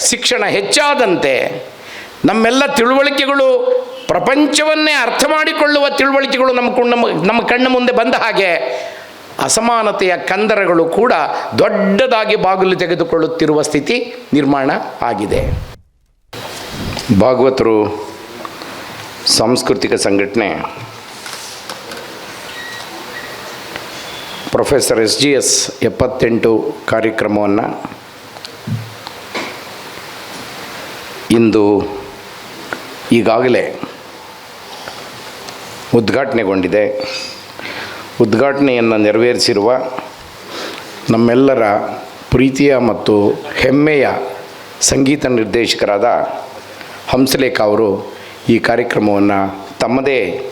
ಶಿಕ್ಷಣ ಹೆಚ್ಚಾದಂತೆ ನಮ್ಮೆಲ್ಲ ತಿಳುವಳಿಕೆಗಳು ಪ್ರಪಂಚವನ್ನೇ ಅರ್ಥ ಮಾಡಿಕೊಳ್ಳುವ ತಿಳುವಳಿಕೆಗಳು ನಮ್ಮ ನಮ್ಮ ನಮ್ಮ ಕಣ್ಣ ಮುಂದೆ ಬಂದ ಹಾಗೆ ಅಸಮಾನತೆಯ ಕಂದರಗಳು ಕೂಡ ದೊಡ್ಡದಾಗಿ ಬಾಗಿಲು ತೆಗೆದುಕೊಳ್ಳುತ್ತಿರುವ ಸ್ಥಿತಿ ನಿರ್ಮಾಣ ಆಗಿದೆ. ಭಾಗವತರು ಸಾಂಸ್ಕೃತಿಕ ಸಂಘಟನೆ ಪ್ರೊಫೆಸರ್ ಎಸ್ ಜಿ ಎಸ್ ಎಪ್ಪತ್ತೆಂಟು ಕಾರ್ಯಕ್ರಮವನ್ನು ಇಂದು ಈಗಾಗಲೇ ಉದ್ಘಾಟನೆಗೊಂಡಿದೆ. ಉದ್ಘಾಟನೆಯನ್ನು ನೆರವೇರಿಸಿರುವ ನಮ್ಮೆಲ್ಲರ ಪ್ರೀತಿಯ ಮತ್ತು ಹೆಮ್ಮೆಯ ಸಂಗೀತ ನಿರ್ದೇಶಕರಾದ ಹಂಸಲೇಖ ಅವರು ಈ ಕಾರ್ಯಕ್ರಮವನ್ನು ತಮ್ಮದೇ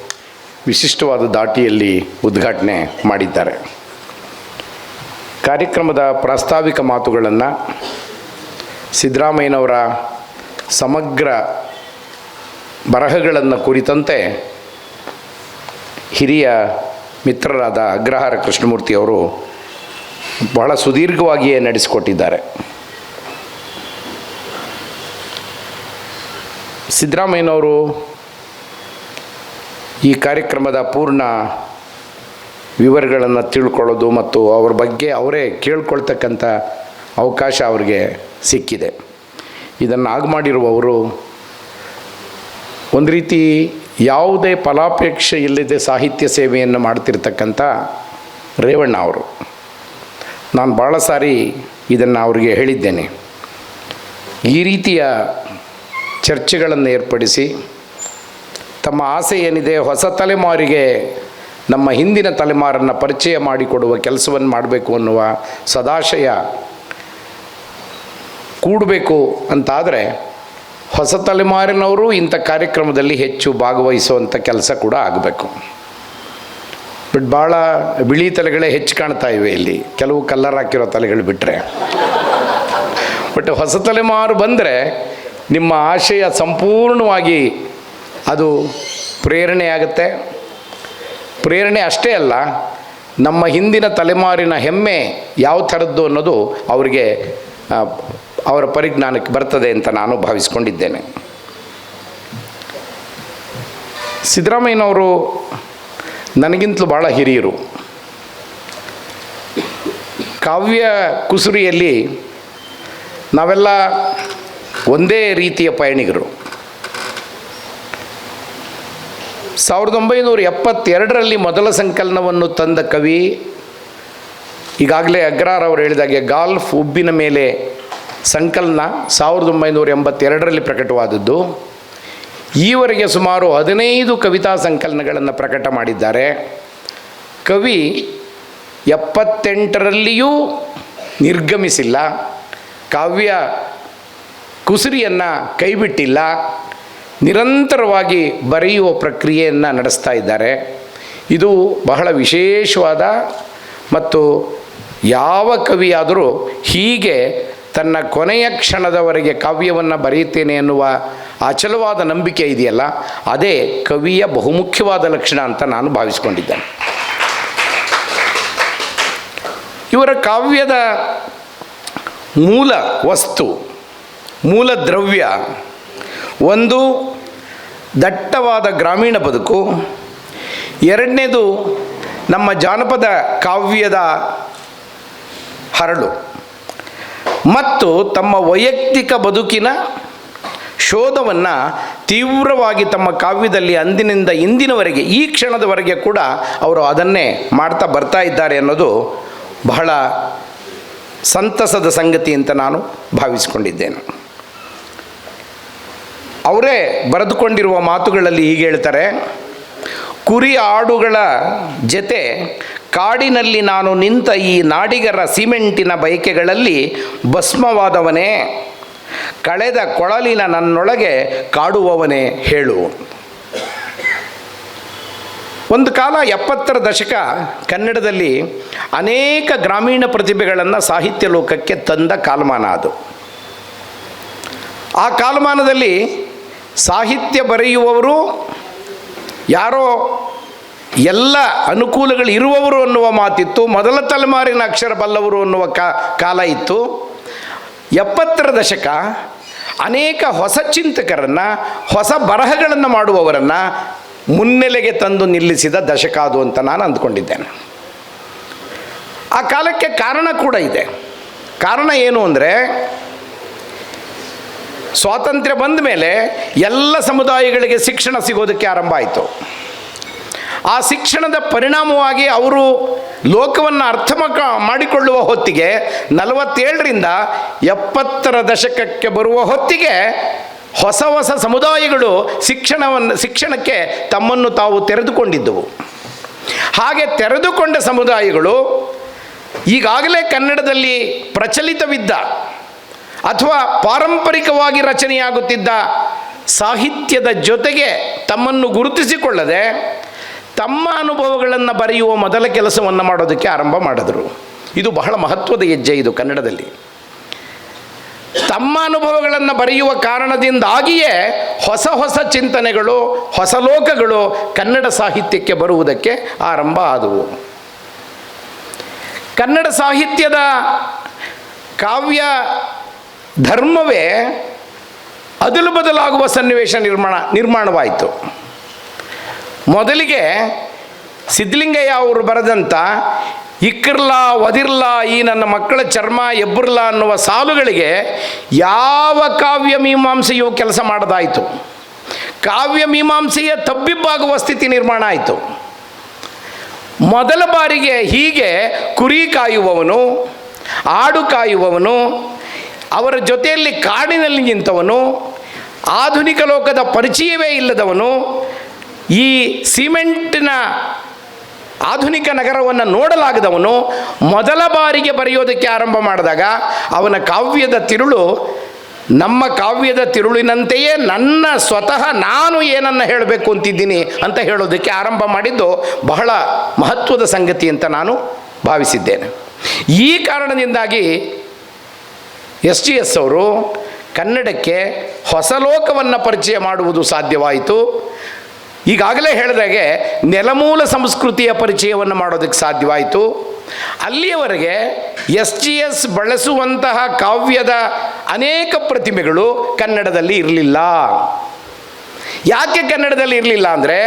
ವಿಶಿಷ್ಟವಾದ ದಾಟಿಯಲ್ಲಿ ಉದ್ಘಾಟನೆ ಮಾಡಿದ್ದಾರೆ. ಕಾರ್ಯಕ್ರಮದ ಪ್ರಾಸ್ತಾವಿಕ ಮಾತುಗಳನ್ನು ಸಿದ್ದರಾಮಯ್ಯನವರ ಸಮಗ್ರ ಬರಹಗಳನ್ನು ಕುರಿತಂತೆ ಹಿರಿಯ ಮಿತ್ರರಾದ ಅಗ್ರಹಾರ ಕೃಷ್ಣಮೂರ್ತಿಯವರು ಬಹಳ ಸುದೀರ್ಘವಾಗಿಯೇ ನಡೆಸಿಕೊಟ್ಟಿದ್ದಾರೆ. ಸಿದ್ದರಾಮಯ್ಯನವರು ಈ ಕಾರ್ಯಕ್ರಮದ ಪೂರ್ಣ ವಿವರಗಳನ್ನು ತಿಳ್ಕೊಳ್ಳೋದು ಮತ್ತು ಅವ್ರ ಬಗ್ಗೆ ಅವರೇ ಕೇಳ್ಕೊಳ್ತಕ್ಕಂಥ ಅವಕಾಶ ಅವರಿಗೆ ಸಿಕ್ಕಿದೆ. ಇದನ್ನು ಆಗ ಮಾಡಿರುವವರು, ಒಂದು ರೀತಿ ಯಾವುದೇ ಫಲಾಪೇಕ್ಷೆ ಇಲ್ಲದೆ ಸಾಹಿತ್ಯ ಸೇವೆಯನ್ನು ಮಾಡ್ತಿರ್ತಕ್ಕಂಥ ರೇವಣ್ಣ ಅವರು. ನಾನು ಭಾಳ ಸಾರಿ ಇದನ್ನು ಅವರಿಗೆ ಹೇಳಿದ್ದೇನೆ. ಈ ರೀತಿಯ ಚರ್ಚೆಗಳನ್ನು ಏರ್ಪಡಿಸಿ, ತಮ್ಮ ಆಸೆ ಏನಿದೆ ಹೊಸ ತಲೆಮಾರಿಗೆ ನಮ್ಮ ಹಿಂದಿನ ತಲೆಮಾರನ್ನು ಪರಿಚಯ ಮಾಡಿಕೊಡುವ ಕೆಲಸವನ್ನು ಮಾಡಬೇಕು ಅನ್ನುವ ಸದಾಶಯ ಕೂಡಬೇಕು ಅಂತಾದರೆ ಹೊಸ ತಲೆಮಾರಿನವರು ಇಂಥ ಕಾರ್ಯಕ್ರಮದಲ್ಲಿ ಹೆಚ್ಚು ಭಾಗವಹಿಸುವಂಥ ಕೆಲಸ ಕೂಡ ಆಗಬೇಕು. ಬಟ್ ಭಾಳ ಬಿಳಿ ತಲೆಗಳೇ ಹೆಚ್ಚು ಕಾಣ್ತಾ ಇವೆ ಇಲ್ಲಿ. ಕೆಲವು ಕಲ್ಲರ್ ಹಾಕಿರೋ ತಲೆಗಳು ಬಿಟ್ಟರೆ ಬಟ್ ಹೊಸ ತಲೆಮಾರು ಬಂದರೆ ನಿಮ್ಮ ಆಶಯ ಸಂಪೂರ್ಣವಾಗಿ ಅದು ಪ್ರೇರಣೆ ಆಗುತ್ತೆ ಪ್ರೇರಣೆ ಅಷ್ಟೇ ಅಲ್ಲ, ನಮ್ಮ ಹಿಂದಿನ ತಲೆಮಾರಿನ ಹೆಮ್ಮೆ ಯಾವ ಥರದ್ದು ಅನ್ನೋದು ಅವರಿಗೆ ಅವರ ಪರಿಜ್ಞಾನಕ್ಕೆ ಬರ್ತದೆ ಅಂತ ನಾನು ಭಾವಿಸ್ಕೊಂಡಿದ್ದೇನೆ. ಸಿದ್ದರಾಮಯ್ಯನವರು ನನಗಿಂತಲೂ ಭಾಳ ಹಿರಿಯರು. ಕಾವ್ಯ ಕುಸುರಿಯಲ್ಲಿ ನಾವೆಲ್ಲ ಒಂದೇ ರೀತಿಯ ಪಯಣಿಗರು. ಸಾವಿರದ ಒಂಬೈನೂರ ಎಪ್ಪತ್ತೆರಡರಲ್ಲಿ ಮೊದಲ ಸಂಕಲನವನ್ನು ತಂದ ಕವಿ ಈಗಾಗಲೇ ಅಗ್ರಾರ್ ಅವರು ಹೇಳಿದಾಗೆ, ಗಾಲ್ಫ್ ಉಬ್ಬಿನ ಮೇಲೆ ಸಂಕಲನ ಸಾವಿರದ ಒಂಬೈನೂರ ಎಂಬತ್ತೆರಡರಲ್ಲಿ ಪ್ರಕಟವಾದದ್ದು. ಈವರೆಗೆ ಸುಮಾರು ಹದಿನೈದು ಕವಿತಾ ಸಂಕಲನಗಳನ್ನು ಪ್ರಕಟ ಮಾಡಿದ್ದಾರೆ. ಕವಿ ಎಪ್ಪತ್ತೆಂಟರಲ್ಲಿಯೂ ನಿರ್ಗಮಿಸಿಲ್ಲ. ಕಾವ್ಯ ಕುಸುರಿಯನ್ನು ಕೈಬಿಟ್ಟಿಲ್ಲ. ನಿರಂತರವಾಗಿ ಬರೆಯುವ ಪ್ರಕ್ರಿಯೆಯನ್ನು ನಡೆಸ್ತಾ ಇದ್ದಾರೆ. ಇದು ಬಹಳ ವಿಶೇಷವಾದ ಮತ್ತು ಯಾವ ಕವಿಯಾದರೂ ಹೀಗೆ ತನ್ನ ಕೊನೆಯ ಕ್ಷಣದವರೆಗೆ ಕಾವ್ಯವನ್ನು ಬರೆಯುತ್ತೇನೆ ಎನ್ನುವ ಅಚಲವಾದ ನಂಬಿಕೆ ಇದೆಯಲ್ಲ, ಅದೇ ಕವಿಯ ಬಹುಮುಖ್ಯವಾದ ಲಕ್ಷಣ ಅಂತ ನಾನು ಭಾವಿಸಿಕೊಂಡಿದ್ದೇನೆ. ಇವರ ಕಾವ್ಯದ ಮೂಲ ವಸ್ತು, ಮೂಲ ದ್ರವ್ಯ, ಒಂದು ದಟ್ಟವಾದ ಗ್ರಾಮೀಣ ಬದುಕು, ಎರಡನೇದು ನಮ್ಮ ಜಾನಪದ ಕಾವ್ಯದ ಹರಳು. ಮತ್ತು ತಮ್ಮ ವೈಯಕ್ತಿಕ ಬದುಕಿನ ಶೋಧವನ್ನು ತೀವ್ರವಾಗಿ ತಮ್ಮ ಕಾವ್ಯದಲ್ಲಿ ಅಂದಿನಿಂದ ಇಂದಿನವರೆಗೆ, ಈ ಕ್ಷಣದವರೆಗೆ ಕೂಡ ಅವರು ಅದನ್ನೇ ಮಾಡ್ತಾ ಬರ್ತಾ ಇದ್ದಾರೆ ಅನ್ನೋದು ಬಹಳ ಸಂತಸದ ಸಂಗತಿ ಅಂತ ನಾನು ಭಾವಿಸಿಕೊಂಡಿದ್ದೇನೆ. ಅವರೇ ಬರೆದುಕೊಂಡಿರುವ ಮಾತುಗಳಲ್ಲಿ ಹೀಗೆ ಹೇಳ್ತಾರೆ, ಕುರಿ ಆಡುಗಳ ಜತೆ ಕಾಡಿನಲ್ಲಿ ನಾನು ನಿಂತ ಈ ನಾಡಿಗರ ಸಿಮೆಂಟಿನ ಬಯಕೆಗಳಲ್ಲಿ ಭಸ್ಮವಾದವನೇ. ಕಳೆದ ಕೊಳಲಿನ ನನ್ನೊಳಗೆ ಕಾಡುವವನೇ ಹೇಳು. ಒಂದು ಕಾಲ ಎಪ್ಪತ್ತರ ದಶಕ ಕನ್ನಡದಲ್ಲಿ ಅನೇಕ ಗ್ರಾಮೀಣ ಪ್ರತಿಭೆಗಳನ್ನು ಸಾಹಿತ್ಯ ಲೋಕಕ್ಕೆ ತಂದ ಕಾಲಮಾನ ಅದು. ಆ ಕಾಲಮಾನದಲ್ಲಿ ಸಾಹಿತ್ಯ ಬರೆಯುವವರು ಯಾರೋ ಎಲ್ಲ ಅನುಕೂಲಗಳು ಇರುವವರು ಅನ್ನುವ ಮಾತಿತ್ತು. ಮೊದಲ ತಲೆಮಾರಿನ ಅಕ್ಷರ ಬಲ್ಲವರು ಅನ್ನುವ ಕಾಲ ಇತ್ತು. ಎಪ್ಪತ್ತರ ದಶಕ, ಅನೇಕ ಹೊಸ ಚಿಂತಕರನ್ನು, ಹೊಸ ಬರಹಗಳನ್ನು ಮಾಡುವವರನ್ನು ಮುನ್ನೆಲೆಗೆ ತಂದು ನಿಲ್ಲಿಸಿದ ದಶಕ ಅದು ಅಂತ ನಾನು ಅಂದ್ಕೊಂಡಿದ್ದೇನೆ. ಆ ಕಾಲಕ್ಕೆ ಕಾರಣ ಕೂಡ ಇದೆ. ಕಾರಣ ಏನು ಅಂದರೆ, ಸ್ವಾತಂತ್ರ್ಯ ಬಂದ ಮೇಲೆ ಎಲ್ಲ ಸಮುದಾಯಗಳಿಗೆ ಶಿಕ್ಷಣ ಸಿಗೋದಕ್ಕೆ ಆರಂಭ ಆಯಿತು. ಆ ಶಿಕ್ಷಣದ ಪರಿಣಾಮವಾಗಿ ಅವರು ಲೋಕವನ್ನು ಅರ್ಥ ಮಾಡಿಕೊಳ್ಳುವ ಹೊತ್ತಿಗೆ ನಲವತ್ತೇಳರಿಂದ ಎಪ್ಪತ್ತರ ದಶಕಕ್ಕೆ ಬರುವ ಹೊತ್ತಿಗೆ ಹೊಸ ಹೊಸ ಸಮುದಾಯಗಳು ಶಿಕ್ಷಣವನ್ನು, ಶಿಕ್ಷಣಕ್ಕೆ ತಮ್ಮನ್ನು ತಾವು ತೆರೆದುಕೊಂಡಿದ್ದವು. ಹಾಗೆ ತೆರೆದುಕೊಂಡ ಸಮುದಾಯಗಳು ಈಗಾಗಲೇ ಕನ್ನಡದಲ್ಲಿ ಪ್ರಚಲಿತವಿದ್ದ ಅಥವಾ ಪಾರಂಪರಿಕವಾಗಿ ರಚನೆಯಾಗುತ್ತಿದ್ದ ಸಾಹಿತ್ಯದ ಜೊತೆಗೆ ತಮ್ಮನ್ನು ಗುರುತಿಸಿಕೊಳ್ಳದೆ ತಮ್ಮ ಅನುಭವಗಳನ್ನು ಬರೆಯುವ ಮೊದಲ ಕೆಲಸವನ್ನು ಮಾಡೋದಕ್ಕೆ ಆರಂಭ ಮಾಡಿದರು. ಇದು ಬಹಳ ಮಹತ್ವದ ಹೆಜ್ಜೆ ಇದು ಕನ್ನಡದಲ್ಲಿ. ತಮ್ಮ ಅನುಭವಗಳನ್ನು ಬರೆಯುವ ಕಾರಣದಿಂದಾಗಿಯೇ ಹೊಸ ಹೊಸ ಚಿಂತನೆಗಳು, ಹೊಸ ಲೋಕಗಳು ಕನ್ನಡ ಸಾಹಿತ್ಯಕ್ಕೆ ಬರುವುದಕ್ಕೆ ಆರಂಭ ಆದವು. ಕನ್ನಡ ಸಾಹಿತ್ಯದ ಕಾವ್ಯ ಧರ್ಮವೇ ಅದಲು ಬದಲಾಗುವ ಸನ್ನಿವೇಶ ನಿರ್ಮಾಣ ನಿರ್ಮಾಣವಾಯಿತು. ಮೊದಲಿಗೆ ಸಿದ್ಧಲಿಂಗಯ್ಯ ಅವರು ಬರೆದಂಥ ಇಕ್ಕಿರ್ಲ ಒದಿರ್ಲ ಈ ನನ್ನ ಮಕ್ಕಳ ಚರ್ಮ ಎಬ್ಬರ್ಲಾ ಅನ್ನುವ ಸಾಲುಗಳಿಗೆ ಯಾವ ಕಾವ್ಯ ಮೀಮಾಂಸೆಯು ಕೆಲಸ ಮಾಡದಾಯಿತು? ಕಾವ್ಯ ಮೀಮಾಂಸೆಯ ತಬ್ಬಿಬ್ಬಾಗುವ ಸ್ಥಿತಿ ನಿರ್ಮಾಣ ಆಯಿತು. ಮೊದಲ ಬಾರಿಗೆ ಹೀಗೆ ಕುರಿ ಕಾಯುವವನು, ಆಡು ಕಾಯುವವನು, ಅವರ ಜೊತೆಯಲ್ಲಿ ಕಾಡಿನಲ್ಲಿ ನಿಂತವನು, ಆಧುನಿಕ ಲೋಕದ ಪರಿಚಯವೇ ಇಲ್ಲದವನು ಈ ಸಿಮೆಂಟಿನ ಆಧುನಿಕ ನಗರವನ್ನು ನೋಡಲಾಗದವನು ಮೊದಲ ಬಾರಿಗೆ ಬರೆಯೋದಕ್ಕೆ ಆರಂಭ ಮಾಡಿದಾಗ ಅವನ ಕಾವ್ಯದ ತಿರುಳು ನಮ್ಮ ಕಾವ್ಯದ ತಿರುಳಿನಂತೆಯೇ ನನ್ನ ಸ್ವತಃ ನಾನು ಏನನ್ನು ಹೇಳಬೇಕು ಅಂತಿದ್ದೀನಿ ಅಂತ ಹೇಳೋದಕ್ಕೆ ಆರಂಭ ಮಾಡಿದ್ದು ಬಹಳ ಮಹತ್ವದ ಸಂಗತಿ ಅಂತ ನಾನು ಭಾವಿಸಿದ್ದೇನೆ. ಈ ಕಾರಣದಿಂದಾಗಿ ಎಸ್ ಟಿ ಎಸ್ ಅವರು ಕನ್ನಡಕ್ಕೆ ಹೊಸ ಲೋಕವನ್ನು ಪರಿಚಯ ಮಾಡುವುದು ಸಾಧ್ಯವಾಯಿತು. ಈಗಾಗಲೇ ಹೇಳಿದಾಗೆ ನೆಲಮೂಲ ಸಂಸ್ಕೃತಿಯ ಪರಿಚಯವನ್ನು ಮಾಡೋದಕ್ಕೆ ಸಾಧ್ಯವಾಯಿತು. ಅಲ್ಲಿಯವರೆಗೆ ಎಸ್ ಜಿ ಎಸ್ ಬಳಸುವಂತಹ ಕಾವ್ಯದ ಅನೇಕ ಪ್ರತಿಮೆಗಳು ಕನ್ನಡದಲ್ಲಿ ಇರಲಿಲ್ಲ. ಯಾಕೆ ಕನ್ನಡದಲ್ಲಿ ಇರಲಿಲ್ಲ ಅಂದರೆ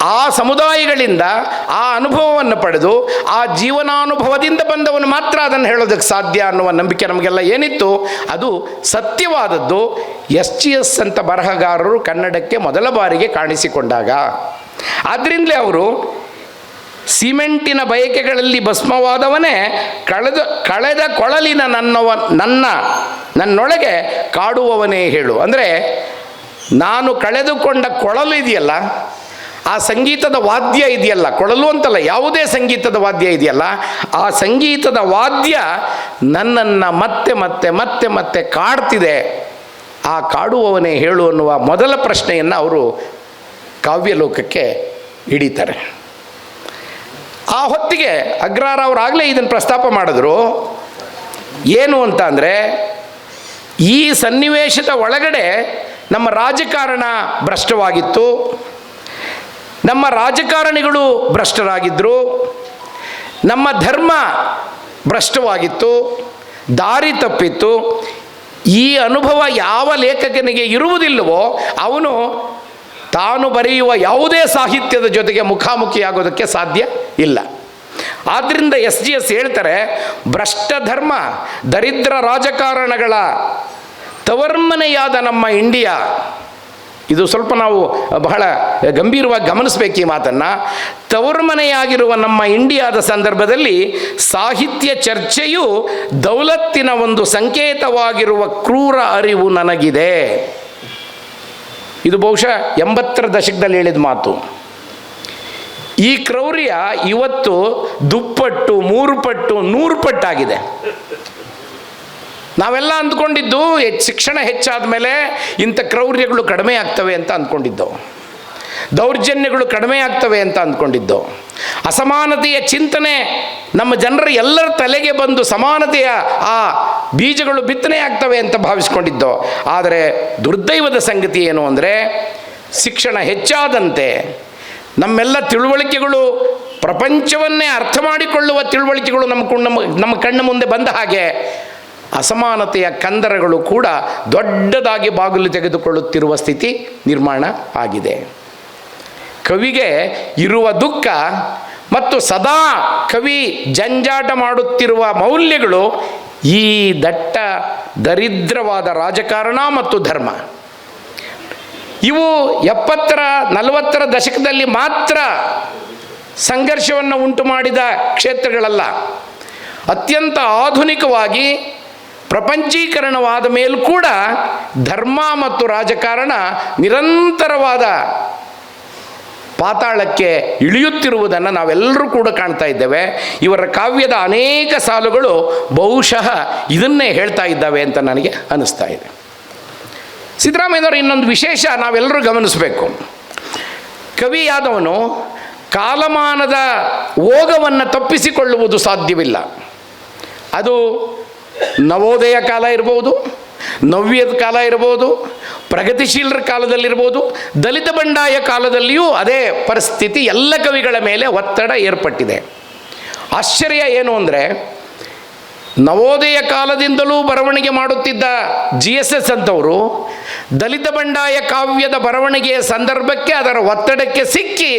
ಆ ಸಮುದಾಯಗಳಿಂದ ಆ ಅನುಭವವನ್ನು ಪಡೆದು ಆ ಜೀವನಾನುಭವದಿಂದ ಬಂದವನು ಮಾತ್ರ ಅದನ್ನು ಹೇಳೋದಕ್ಕೆ ಸಾಧ್ಯ ಅನ್ನುವ ನಂಬಿಕೆ ನಮಗೆಲ್ಲ ಏನಿತ್ತು? ಅದು ಸತ್ಯವಾದದ್ದು. ಎಸ್ ಜಿ ಎಸ್ ಅಂತ ಬರಹಗಾರರು ಕನ್ನಡಕ್ಕೆ ಮೊದಲ ಬಾರಿಗೆ ಕಾಣಿಸಿಕೊಂಡಾಗ. ಆದ್ದರಿಂದಲೇ ಅವರು ಸಿಮೆಂಟಿನ ಬಯಕೆಗಳಲ್ಲಿ ಭಸ್ಮವಾದವನೇ ಕಳೆದ ಕಳೆದ ಕೊಳಲಿನ ನನ್ನವ, ನನ್ನ, ನನ್ನೊಳಗೆ ಕಾಡುವವನೇ ಹೇಳು. ಅಂದರೆ ನಾನು ಕಳೆದುಕೊಂಡ ಕೊಳಲು ಇದೆಯಲ್ಲ, ಆ ಸಂಗೀತದ ವಾದ್ಯ ಇದೆಯಲ್ಲ, ಕೊಳಲು ಅಂತಲ್ಲ, ಯಾವುದೇ ಸಂಗೀತದ ವಾದ್ಯ ಇದೆಯಲ್ಲ, ಆ ಸಂಗೀತದ ವಾದ್ಯ ನನ್ನನ್ನು ಮತ್ತೆ ಮತ್ತೆ ಮತ್ತೆ ಮತ್ತೆ ಕಾಡ್ತಿದೆ. ಆ ಕಾಡುವವನೇ ಹೇಳು ಅನ್ನುವ ಮೊದಲ ಪ್ರಶ್ನೆಯನ್ನು ಅವರು ಕಾವ್ಯಲೋಕಕ್ಕೆ ಹಿಡಿತಾರೆ. ಆ ಹೊತ್ತಿಗೆ ಅಗ್ರಾರ ಅವರು ಆಗಲೇ ಇದನ್ನು ಪ್ರಸ್ತಾಪ ಮಾಡಿದ್ರು. ಏನು ಅಂತ ಅಂದರೆ, ಈ ಸನ್ನಿವೇಶದ ಒಳಗಡೆ ನಮ್ಮ ರಾಜಕಾರಣ ಭ್ರಷ್ಟವಾಗಿತ್ತು. ನಮ್ಮ ರಾಜಕಾರಣಿಗಳು ಭ್ರಷ್ಟರಾಗಿದ್ದರು ನಮ್ಮ ಧರ್ಮ ಭ್ರಷ್ಟವಾಗಿತ್ತು. ದಾರಿ ತಪ್ಪಿತ್ತು. ಈ ಅನುಭವ ಯಾವ ಲೇಖಕನಿಗೆ ಇರುವುದಿಲ್ಲವೋ ಅವನು ತಾನು ಬರೆಯುವ ಯಾವುದೇ ಸಾಹಿತ್ಯದ ಜೊತೆಗೆ ಮುಖಾಮುಖಿಯಾಗೋದಕ್ಕೆ ಸಾಧ್ಯ ಇಲ್ಲ. ಆದ್ದರಿಂದ ಎಸ್ ಜಿ ಎಸ್ ಹೇಳ್ತಾರೆ, ಭ್ರಷ್ಟ ಧರ್ಮ, ದರಿದ್ರ ರಾಜಕಾರಣಗಳ ತವರ್ಮನೆಯಾದ ನಮ್ಮ ಇಂಡಿಯಾ. ಇದು ಸ್ವಲ್ಪ ನಾವು ಬಹಳ ಗಂಭೀರವಾಗಿ ಗಮನಿಸಬೇಕು ಈ ಮಾತನ್ನು. ತವರ್ಮನೆಯಾಗಿರುವ ನಮ್ಮ ಇಂಡಿಯಾದ ಸಂದರ್ಭದಲ್ಲಿ ಸಾಹಿತ್ಯ ಚರ್ಚೆಯು ದೌಲತ್ತಿನ ಒಂದು ಸಂಕೇತವಾಗಿರುವ ಕ್ರೂರ ಅರಿವು ನನಗಿದೆ. ಇದು ಬಹುಶಃ ಎಂಬತ್ತರ ದಶಕದಲ್ಲಿ ಹೇಳಿದ ಮಾತು. ಈ ಕ್ರೌರ್ಯ ಇವತ್ತು ದುಪ್ಪಟ್ಟು ಮೂರು ಪಟ್ಟು ನೂರು ಪಟ್ಟಾಗಿದೆ ನಾವೆಲ್ಲ ಅಂದ್ಕೊಂಡಿದ್ದು ಶಿಕ್ಷಣ ಹೆಚ್ಚಾದ ಮೇಲೆ ಇಂಥ ಕ್ರೌರ್ಯಗಳು ಕಡಿಮೆ ಆಗ್ತವೆ ಅಂತ ಅಂದ್ಕೊಂಡಿದ್ದು. ದೌರ್ಜನ್ಯಗಳು ಕಡಿಮೆ ಆಗ್ತವೆ ಅಂತ ಅಂದ್ಕೊಂಡಿದ್ದು. ಅಸಮಾನತೆಯ ಚಿಂತನೆ ನಮ್ಮ ಜನರ ಎಲ್ಲರ ತಲೆಗೆ ಬಂದು ಸಮಾನತೆಯ ಆ ಬೀಜಗಳು ಬಿತ್ತನೆ ಆಗ್ತವೆ ಅಂತ ಭಾವಿಸ್ಕೊಂಡಿದ್ದು. ಆದರೆ ದುರ್ದೈವದ ಸಂಗತಿ ಏನು ಅಂದರೆ ಶಿಕ್ಷಣ ಹೆಚ್ಚಾದಂತೆ ನಮ್ಮೆಲ್ಲ ತಿಳುವಳಿಕೆಗಳು ಪ್ರಪಂಚವನ್ನೇ ಅರ್ಥ ಮಾಡಿಕೊಳ್ಳುವ ತಿಳುವಳಿಕೆಗಳು ನಮ್ಮ ನಮ್ಮ ಕಣ್ಣ ಮುಂದೆ ಬಂದ ಹಾಗೆ ಅಸಮಾನತೆಯ ಕಂದರಗಳು ಕೂಡ ದೊಡ್ಡದಾಗಿ ಬಾಗಿಲು ತೆಗೆದುಕೊಳ್ಳುತ್ತಿರುವ ಸ್ಥಿತಿ ನಿರ್ಮಾಣ ಆಗಿದೆ. ಕವಿಗೆ ಇರುವ ದುಃಖ ಮತ್ತು ಸದಾ ಕವಿ ಜಂಜಾಟ ಮಾಡುತ್ತಿರುವ ಮೌಲ್ಯಗಳು ಈ ದಟ್ಟ, ದರಿದ್ರವಾದ ರಾಜಕಾರಣ ಮತ್ತು ಧರ್ಮ. ಇವು ಎಪ್ಪತ್ತರ, ನಲವತ್ತರ ದಶಕದಲ್ಲಿ ಮಾತ್ರ ಸಂಘರ್ಷವನ್ನು ಉಂಟು ಮಾಡಿದ ಕ್ಷೇತ್ರಗಳಲ್ಲ. ಅತ್ಯಂತ ಆಧುನಿಕವಾಗಿ ಪ್ರಪಂಚೀಕರಣವಾದ ಮೇಲೂ ಕೂಡ ಧರ್ಮ ಮತ್ತು ರಾಜಕಾರಣ ನಿರಂತರವಾದ ಪಾತಾಳಕ್ಕೆ ಇಳಿಯುತ್ತಿರುವುದನ್ನು ನಾವೆಲ್ಲರೂ ಕೂಡ ಕಾಣ್ತಾ ಇದ್ದೇವೆ. ಇವರ ಕಾವ್ಯದ ಅನೇಕ ಸಾಲುಗಳು ಬಹುಶಃ ಇದನ್ನೇ ಹೇಳ್ತಾ ಇದ್ದಾವೆ ಅಂತ ನನಗೆ ಅನ್ನಿಸ್ತಾ ಇದೆ. ಸಿದ್ದರಾಮಯ್ಯನವರು ಇನ್ನೊಂದು ವಿಶೇಷ ನಾವೆಲ್ಲರೂ ಗಮನಿಸಬೇಕು. ಕವಿಯಾದವನು ಕಾಲಮಾನದ ಓಗವನ್ನು ತಪ್ಪಿಸಿಕೊಳ್ಳುವುದು ಸಾಧ್ಯವಿಲ್ಲ. ಅದು ನವೋದಯ ಕಾಲ ಇರ್ಬೋದು, ನವ್ಯದ ಕಾಲ ಇರ್ಬೋದು, ಪ್ರಗತಿಶೀಲರ ಕಾಲದಲ್ಲಿರ್ಬೋದು, ದಲಿತ ಬಂಡಾಯ ಕಾಲದಲ್ಲಿಯೂ ಅದೇ ಪರಿಸ್ಥಿತಿ ಎಲ್ಲ ಕವಿಗಳ ಮೇಲೆ ಒತ್ತಡ ಏರ್ಪಟ್ಟಿದೆ. ಆಶ್ಚರ್ಯ ಏನು ಅಂದರೆ, ನವೋದಯ ಕಾಲದಿಂದಲೂ ಬರವಣಿಗೆ ಮಾಡುತ್ತಿದ್ದ ಜಿ ಎಸ್ ಎಸ್ ಅಂತವರು ದಲಿತ ಬಂಡಾಯ ಕಾವ್ಯದ ಬರವಣಿಗೆಯ ಸಂದರ್ಭಕ್ಕೆ ಅದರ ಒತ್ತಡಕ್ಕೆ ಸಿಕ್ಕಿ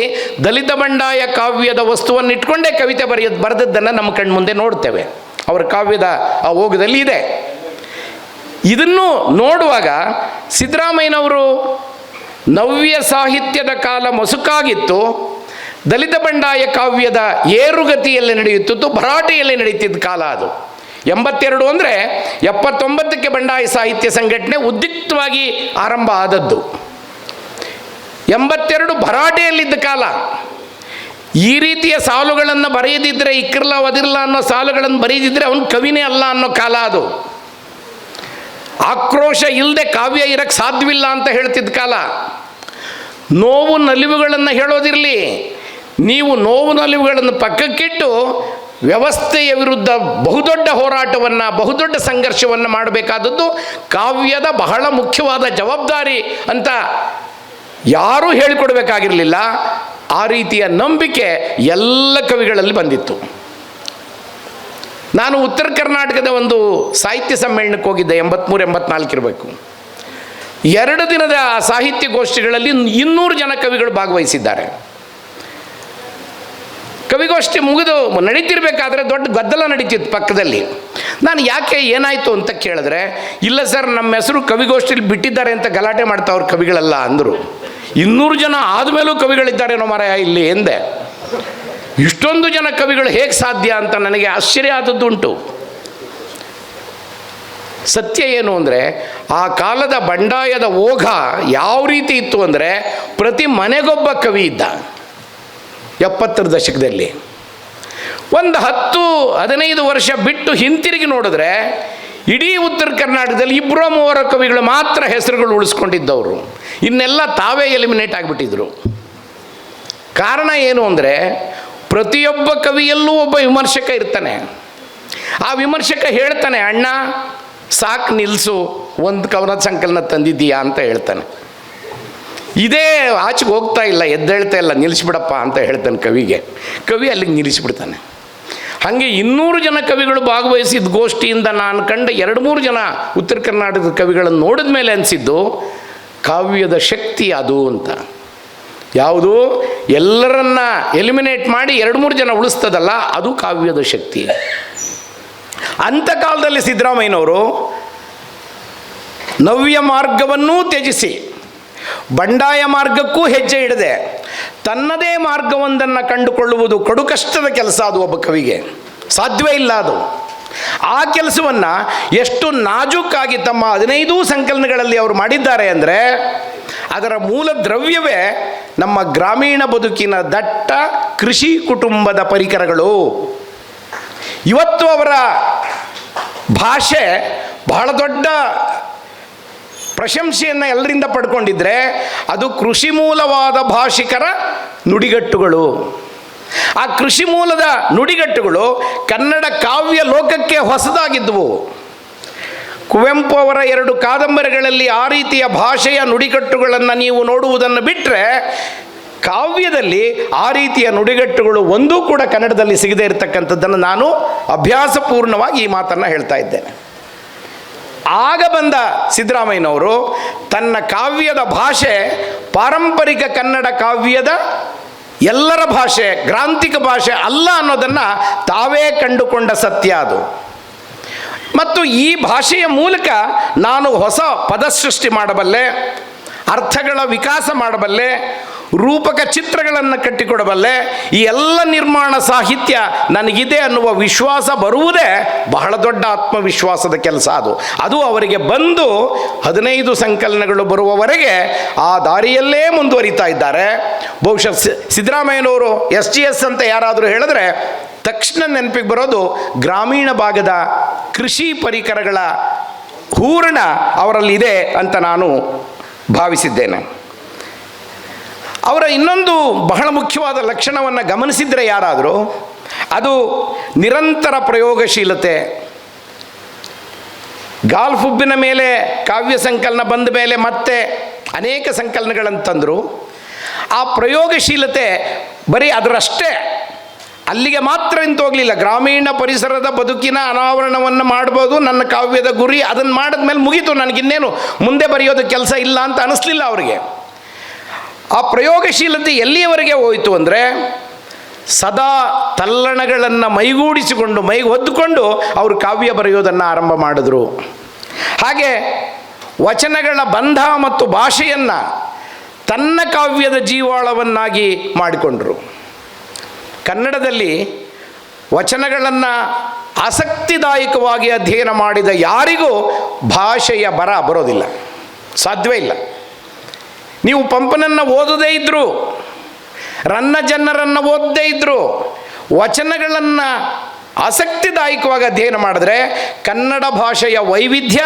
ದಲಿತ ಬಂಡಾಯ ಕಾವ್ಯದ ವಸ್ತುವನ್ನು ಇಟ್ಕೊಂಡೇ ಕವಿತೆ ಬರೆಯೋದು ಬರೆದದ್ದನ್ನು ನಮ್ಮ ಕಣ್ಮುಂದೆ ನೋಡ್ತೇವೆ. ಅವರ ಕಾವ್ಯದ ಆ ಓಗದಲ್ಲಿ ಇದೆ. ಇದನ್ನು ನೋಡುವಾಗ ಸಿದ್ದರಾಮಯ್ಯನವರು ನವ್ಯ ಸಾಹಿತ್ಯದ ಕಾಲ ಮಸುಕಾಗಿತ್ತು. ದಲಿತ ಬಂಡಾಯ ಕಾವ್ಯದ ಏರುಗತಿಯಲ್ಲಿ ನಡೆಯುತ್ತಿತ್ತು, ಭರಾಟೆಯಲ್ಲಿ ನಡೆಯುತ್ತಿದ್ದ ಕಾಲ ಅದು. ಎಂಬತ್ತೆರಡು ಅಂದರೆ ಎಪ್ಪತ್ತೊಂಬತ್ತಕ್ಕೆ ಬಂಡಾಯ ಸಾಹಿತ್ಯ ಸಂಘಟನೆ ಉದ್ಯುಕ್ತವಾಗಿ ಆರಂಭ ಆದದ್ದು. ಎಂಬತ್ತೆರಡು ಭರಾಟೆಯಲ್ಲಿದ್ದ ಕಾಲ. ಈ ರೀತಿಯ ಸಾಲುಗಳನ್ನು ಬರೆಯದಿದ್ದರೆ ಇಕ್ಕಿರ್ಲ ಅನ್ನೋ ಸಾಲುಗಳನ್ನು ಬರೆಯದಿದ್ದರೆ ಅವನು ಕವಿನೇ ಅಲ್ಲ ಅನ್ನೋ ಕಾಲ ಅದು. ಆಕ್ರೋಶ ಇಲ್ಲದೆ ಕಾವ್ಯ ಇರಕ್ಕೆ ಸಾಧ್ಯವಿಲ್ಲ ಅಂತ ಹೇಳ್ತಿದ್ದ ಕಾಲ. ನೋವು ನಲಿವುಗಳನ್ನು ಹೇಳೋದಿರಲಿ. ನೀವು ನೋವು ನಲಿವುಗಳನ್ನು ಪಕ್ಕಕ್ಕಿಟ್ಟು ವ್ಯವಸ್ಥೆಯ ವಿರುದ್ಧ ಬಹುದೊಡ್ಡ ಹೋರಾಟವನ್ನು, ಬಹುದೊಡ್ಡ ಸಂಘರ್ಷವನ್ನು ಮಾಡಬೇಕಾದದ್ದು ಕಾವ್ಯದ ಬಹಳ ಮುಖ್ಯವಾದ ಜವಾಬ್ದಾರಿ ಅಂತ ಯಾರೂ ಹೇಳಿಕೊಡ್ಬೇಕಾಗಿರಲಿಲ್ಲ. ಆ ರೀತಿಯ ನಂಬಿಕೆ ಎಲ್ಲ ಕವಿಗಳಲ್ಲಿ ಬಂದಿತ್ತು. ನಾನು ಉತ್ತರ ಕರ್ನಾಟಕದ ಒಂದು ಸಾಹಿತ್ಯ ಸಮ್ಮೇಳನಕ್ಕೆ ಹೋಗಿದ್ದೆ ಎಂಬತ್ನಾಲ್ಕು ಇರಬೇಕು. ಎರಡು ದಿನದ ಸಾಹಿತ್ಯ ಗೋಷ್ಠಿಗಳಲ್ಲಿ ಇನ್ನೂರು ಜನ ಕವಿಗಳು ಭಾಗವಹಿಸಿದ್ದಾರೆ. ಕವಿಗೋಷ್ಠಿ ಮುಗಿದು ನಡೀತಿರ್ಬೇಕಾದ್ರೆ ದೊಡ್ಡ ಗದ್ದಲ ನಡೀತಿತ್ತು ಪಕ್ಕದಲ್ಲಿ. ನಾನು ಯಾಕೆ ಏನಾಯಿತು ಅಂತ ಕೇಳಿದ್ರೆ, ಇಲ್ಲ ಸರ್, ನಮ್ಮ ಹೆಸರು ಕವಿಗೋಷ್ಠಿಲಿ ಬಿಟ್ಟಿದ್ದಾರೆ ಅಂತ ಗಲಾಟೆ ಮಾಡ್ತಾವ್ರು ಕವಿಗಳೆಲ್ಲ ಅಂದರು. ಇನ್ನೂರು ಜನ ಆದಮೇಲೂ ಕವಿಗಳಿದ್ದಾರೇನೋ ಮಾರಾಯ ಇಲ್ಲಿ ಎಂದೆ. ಇಷ್ಟೊಂದು ಜನ ಕವಿಗಳು ಹೇಗೆ ಸಾಧ್ಯ ಅಂತ ನನಗೆ ಆಶ್ಚರ್ಯ ಆದದ್ದುಂಟು. ಸತ್ಯ ಏನು ಅಂದರೆ ಆ ಕಾಲದ ಬಂಡಾಯದ ಓಘ ಯಾವ ರೀತಿ ಇತ್ತು ಅಂದರೆ ಪ್ರತಿ ಮನೆಗೊಬ್ಬ ಕವಿ ಇದ್ದ. ಎಪ್ಪತ್ತರ ದಶಕದಲ್ಲಿ. ಒಂದು ಹತ್ತು, ಹದಿನೈದು ವರ್ಷ ಬಿಟ್ಟು ಹಿಂತಿರುಗಿ ನೋಡಿದ್ರೆ ಇಡೀ ಉತ್ತರ ಕರ್ನಾಟಕದಲ್ಲಿ ಇಬ್ಬರೋ ಮೂವರ ಕವಿಗಳು ಮಾತ್ರ ಹೆಸರುಗಳು ಉಳಿಸ್ಕೊಂಡಿದ್ದವರು. ಇನ್ನೆಲ್ಲ ತಾವೇ ಎಲಿಮಿನೇಟ್ ಆಗಿಬಿಟ್ಟಿದ್ರು. ಕಾರಣ ಏನು ಅಂದರೆ, ಪ್ರತಿಯೊಬ್ಬ ಕವಿಯಲ್ಲೂ ಒಬ್ಬ ವಿಮರ್ಶಕ ಇರ್ತಾನೆ. ಆ ವಿಮರ್ಶಕ ಹೇಳ್ತಾನೆ, ಅಣ್ಣ, ಸಾಕು ನಿಲ್ಲಿಸು ಒಂದು ಕವನ ಸಂಕಲನ ತಂದಿದ್ದೀಯಾ? ಅಂತ ಹೇಳ್ತಾನೆ. ಇದೇ ಆಚೆಗೆ ಹೋಗ್ತಾ ಇಲ್ಲ, ಎದ್ದೇಳ್ತಾ ಇಲ್ಲ ನಿಲ್ಲಿಸ್ಬಿಡಪ್ಪ ಅಂತ ಹೇಳ್ತಾನೆ ಕವಿಗೆ. ಕವಿ ಅಲ್ಲಿಗೆ ನಿಲ್ಲಿಸ್ಬಿಡ್ತಾನೆ. ಹಾಗೆ ಇನ್ನೂರು ಜನ ಕವಿಗಳು ಭಾಗವಹಿಸಿದ ಗೋಷ್ಠಿಯಿಂದ ನಾನು ಕಂಡ ಎರಡು ಮೂರು ಜನ ಉತ್ತರ ಕರ್ನಾಟಕದ ಕವಿಗಳನ್ನು ನೋಡಿದ ಮೇಲೆ ಅನಿಸಿದ್ದು, ಕಾವ್ಯದ ಶಕ್ತಿ ಅದು ಅಂತ. ಯಾವುದು? ಎಲ್ಲರನ್ನ ಎಲಿಮಿನೇಟ್ ಮಾಡಿ ಎರಡು ಮೂರು ಜನ ಉಳಿಸ್ತದಲ್ಲ, ಅದು ಕಾವ್ಯದ ಶಕ್ತಿ. ಅಂಥ ಕಾಲದಲ್ಲಿ ಸಿದ್ದರಾಮಯ್ಯನವರು ನವ್ಯ ಮಾರ್ಗವನ್ನೂ ತ್ಯಜಿಸಿ ಬಂಡಾಯ ಮಾರ್ಗಕ್ಕೂ ಹೆಜ್ಜೆ ಇಡದೆ ತನ್ನದೇ ಮಾರ್ಗವೊಂದನ್ನು ಕಂಡುಕೊಳ್ಳುವುದು ಕಡು ಕಷ್ಟದ ಕೆಲಸ ಅದು ಒಬ್ಬ ಕವಿಗೆ. ಸಾಧ್ಯವೇ ಇಲ್ಲ ಅದು. ಆ ಕೆಲಸವನ್ನು ಎಷ್ಟು ನಾಜೂಕಾಗಿ ತಮ್ಮ ಹದಿನೈದು ಸಂಕಲನಗಳಲ್ಲಿ ಅವರು ಮಾಡಿದ್ದಾರೆ ಅಂದರೆ ಅದರ ಮೂಲ ದ್ರವ್ಯವೇ ನಮ್ಮ ಗ್ರಾಮೀಣ ಬದುಕಿನ ದಟ್ಟ ಕೃಷಿ ಕುಟುಂಬದ ಪರಿಕರಗಳು. ಇವತ್ತು ಅವರ ಭಾಷೆ ಬಹಳ ದೊಡ್ಡ ಪ್ರಶಂಸೆಯನ್ನು ಎಲ್ಲರಿಂದ ಪಡ್ಕೊಂಡಿದ್ರೆ ಅದು ಕೃಷಿ ಮೂಲವಾದ ಭಾಷಿಕರ ನುಡಿಗಟ್ಟುಗಳು. ಆ ಕೃಷಿ ಮೂಲದ ನುಡಿಗಟ್ಟುಗಳು ಕನ್ನಡ ಕಾವ್ಯ ಲೋಕಕ್ಕೆ ಹೊಸದಾಗಿದ್ದವು. ಕುವೆಂಪು ಅವರ ಎರಡು ಕಾದಂಬರಿಗಳಲ್ಲಿ ಆ ರೀತಿಯ ಭಾಷೆಯ ನುಡಿಗಟ್ಟುಗಳನ್ನು ನೀವು ನೋಡುವುದನ್ನು ಬಿಟ್ಟರೆ ಕಾವ್ಯದಲ್ಲಿ ಆ ರೀತಿಯ ನುಡಿಗಟ್ಟುಗಳು ಒಂದೂ ಕೂಡ ಕನ್ನಡದಲ್ಲಿ ಸಿಗದೇ ಇರತಕ್ಕಂಥದ್ದನ್ನು ನಾನು ಅಭ್ಯಾಸಪೂರ್ಣವಾಗಿ ಈ ಮಾತನ್ನು ಹೇಳ್ತಾ ಇದ್ದೇನೆ. ಆಗ ಬಂದ ಸಿದ್ದರಾಮಯ್ಯನವರು ತನ್ನ ಕಾವ್ಯದ ಭಾಷೆ, ಪಾರಂಪರಿಕ ಕನ್ನಡ ಕಾವ್ಯದ ಎಲ್ಲರ ಭಾಷೆ, ಗ್ರಾಂಥಿಕ ಭಾಷೆ ಅಲ್ಲ ಅನ್ನೋದನ್ನು ತಾವೇ ಕಂಡುಕೊಂಡ ಸತ್ಯ ಅದು. ಮತ್ತು ಈ ಭಾಷೆಯ ಮೂಲಕ ನಾನು ಹೊಸ ಪದ ಸೃಷ್ಟಿ ಮಾಡಬಲ್ಲೆ, ಅರ್ಥಗಳ ವಿಕಾಸ ಮಾಡಬಲ್ಲೆ ರೂಪಕ ಚಿತ್ರಗಳನ್ನು ಕಟ್ಟಿಕೊಡಬಲ್ಲೆ. ಈ ಎಲ್ಲ ನಿರ್ಮಾಣ ಸಾಹಿತ್ಯ ನನಗಿದೆ ಅನ್ನುವ ವಿಶ್ವಾಸ ಬರುವುದೇ ಬಹಳ ದೊಡ್ಡ ಆತ್ಮವಿಶ್ವಾಸದ ಕೆಲಸ ಅದು. ಅದು ಅವರಿಗೆ ಬಂದು ಹದಿನೈದು ಸಂಕಲನಗಳು ಬರುವವರೆಗೆ ಆ ದಾರಿಯಲ್ಲೇ ಮುಂದುವರಿತಾ ಇದ್ದಾರೆ. ಬಹುಶಃ ಸಿದ್ದರಾಮಯ್ಯನವರು ಎಸ್ ಜಿ ಎಸ್ ಅಂತ ಯಾರಾದರೂ ಹೇಳಿದ್ರೆ ತಕ್ಷಣ ನೆನಪಿಗೆ ಬರೋದು ಗ್ರಾಮೀಣ ಭಾಗದ ಕೃಷಿ ಪರಿಕರಗಳ ಹೂರಣ ಅವರಲ್ಲಿದೆ ಅಂತ ನಾನು ಭಾವಿಸಿದ್ದೇನೆ. ಅವರ ಇನ್ನೊಂದು ಬಹಳ ಮುಖ್ಯವಾದ ಲಕ್ಷಣವನ್ನು ಗಮನಿಸಿದರೆ ಯಾರಾದರೂ, ಅದು ನಿರಂತರ ಪ್ರಯೋಗಶೀಲತೆ. ಗಾಲ್ಫ್ ಉಬ್ಬಿನ ಮೇಲೆ ಕಾವ್ಯ ಸಂಕಲನ ಬಂದ ಮೇಲೆ ಮತ್ತೆ ಅನೇಕ ಸಂಕಲನಗಳನ್ನು ತಂದರು. ಆ ಪ್ರಯೋಗಶೀಲತೆ ಬರೀ ಅದರಷ್ಟೇ, ಅಲ್ಲಿಗೆ ಮಾತ್ರ ನಿಂತೋಗಲಿಲ್ಲ ಗ್ರಾಮೀಣ ಪರಿಸರದ ಬದುಕಿನ ಅನಾವರಣವನ್ನು ಮಾಡ್ಬೋದು, ನನ್ನ ಕಾವ್ಯದ ಗುರಿ ಅದನ್ನು ಮಾಡಿದ್ಮೇಲೆ ಮುಗೀತು. ನನಗಿನ್ನೇನು ಮುಂದೆ ಬರೆಯೋದು ಕೆಲಸ ಇಲ್ಲ ಅಂತ ಅನಿಸ್ಲಿಲ್ಲ ಅವರಿಗೆ. ಆ ಪ್ರಯೋಗಶೀಲತೆ ಎಲ್ಲಿಯವರೆಗೆ ಹೋಯಿತು ಅಂದರೆ ಸದಾ ತಲ್ಲಣಗಳನ್ನು ಮೈಗೂಡಿಸಿಕೊಂಡು ಮೈಗೆ ಹೊದ್ದುಕೊಂಡು ಅವರು ಕಾವ್ಯ ಬರೆಯೋದನ್ನು ಆರಂಭ ಮಾಡಿದ್ರು. ಹಾಗೆ ವಚನಗಳ ಬಂಧ ಮತ್ತು ಭಾಷೆಯನ್ನು ತನ್ನ ಕಾವ್ಯದ ಜೀವಾಳವನ್ನಾಗಿ ಮಾಡಿಕೊಂಡರು. ಕನ್ನಡದಲ್ಲಿ ವಚನಗಳನ್ನು ಆಸಕ್ತಿದಾಯಕವಾಗಿ ಅಧ್ಯಯನ ಮಾಡಿದ ಯಾರಿಗೂ ಭಾಷೆಯ ಬರ ಬರೋದಿಲ್ಲ. ಸಾಧ್ಯವೇ ಇಲ್ಲ. ನೀವು ಪಂಪನನ್ನು ಓದದೇ ಇದ್ದರು ರನ್ನ ಜನರನ್ನು ಓದದೇ ಇದ್ದರು ವಚನಗಳನ್ನು ಆಸಕ್ತಿದಾಯಕವಾಗಿ ಅಧ್ಯಯನ ಮಾಡಿದ್ರೆ ಕನ್ನಡ ಭಾಷೆಯ ವೈವಿಧ್ಯ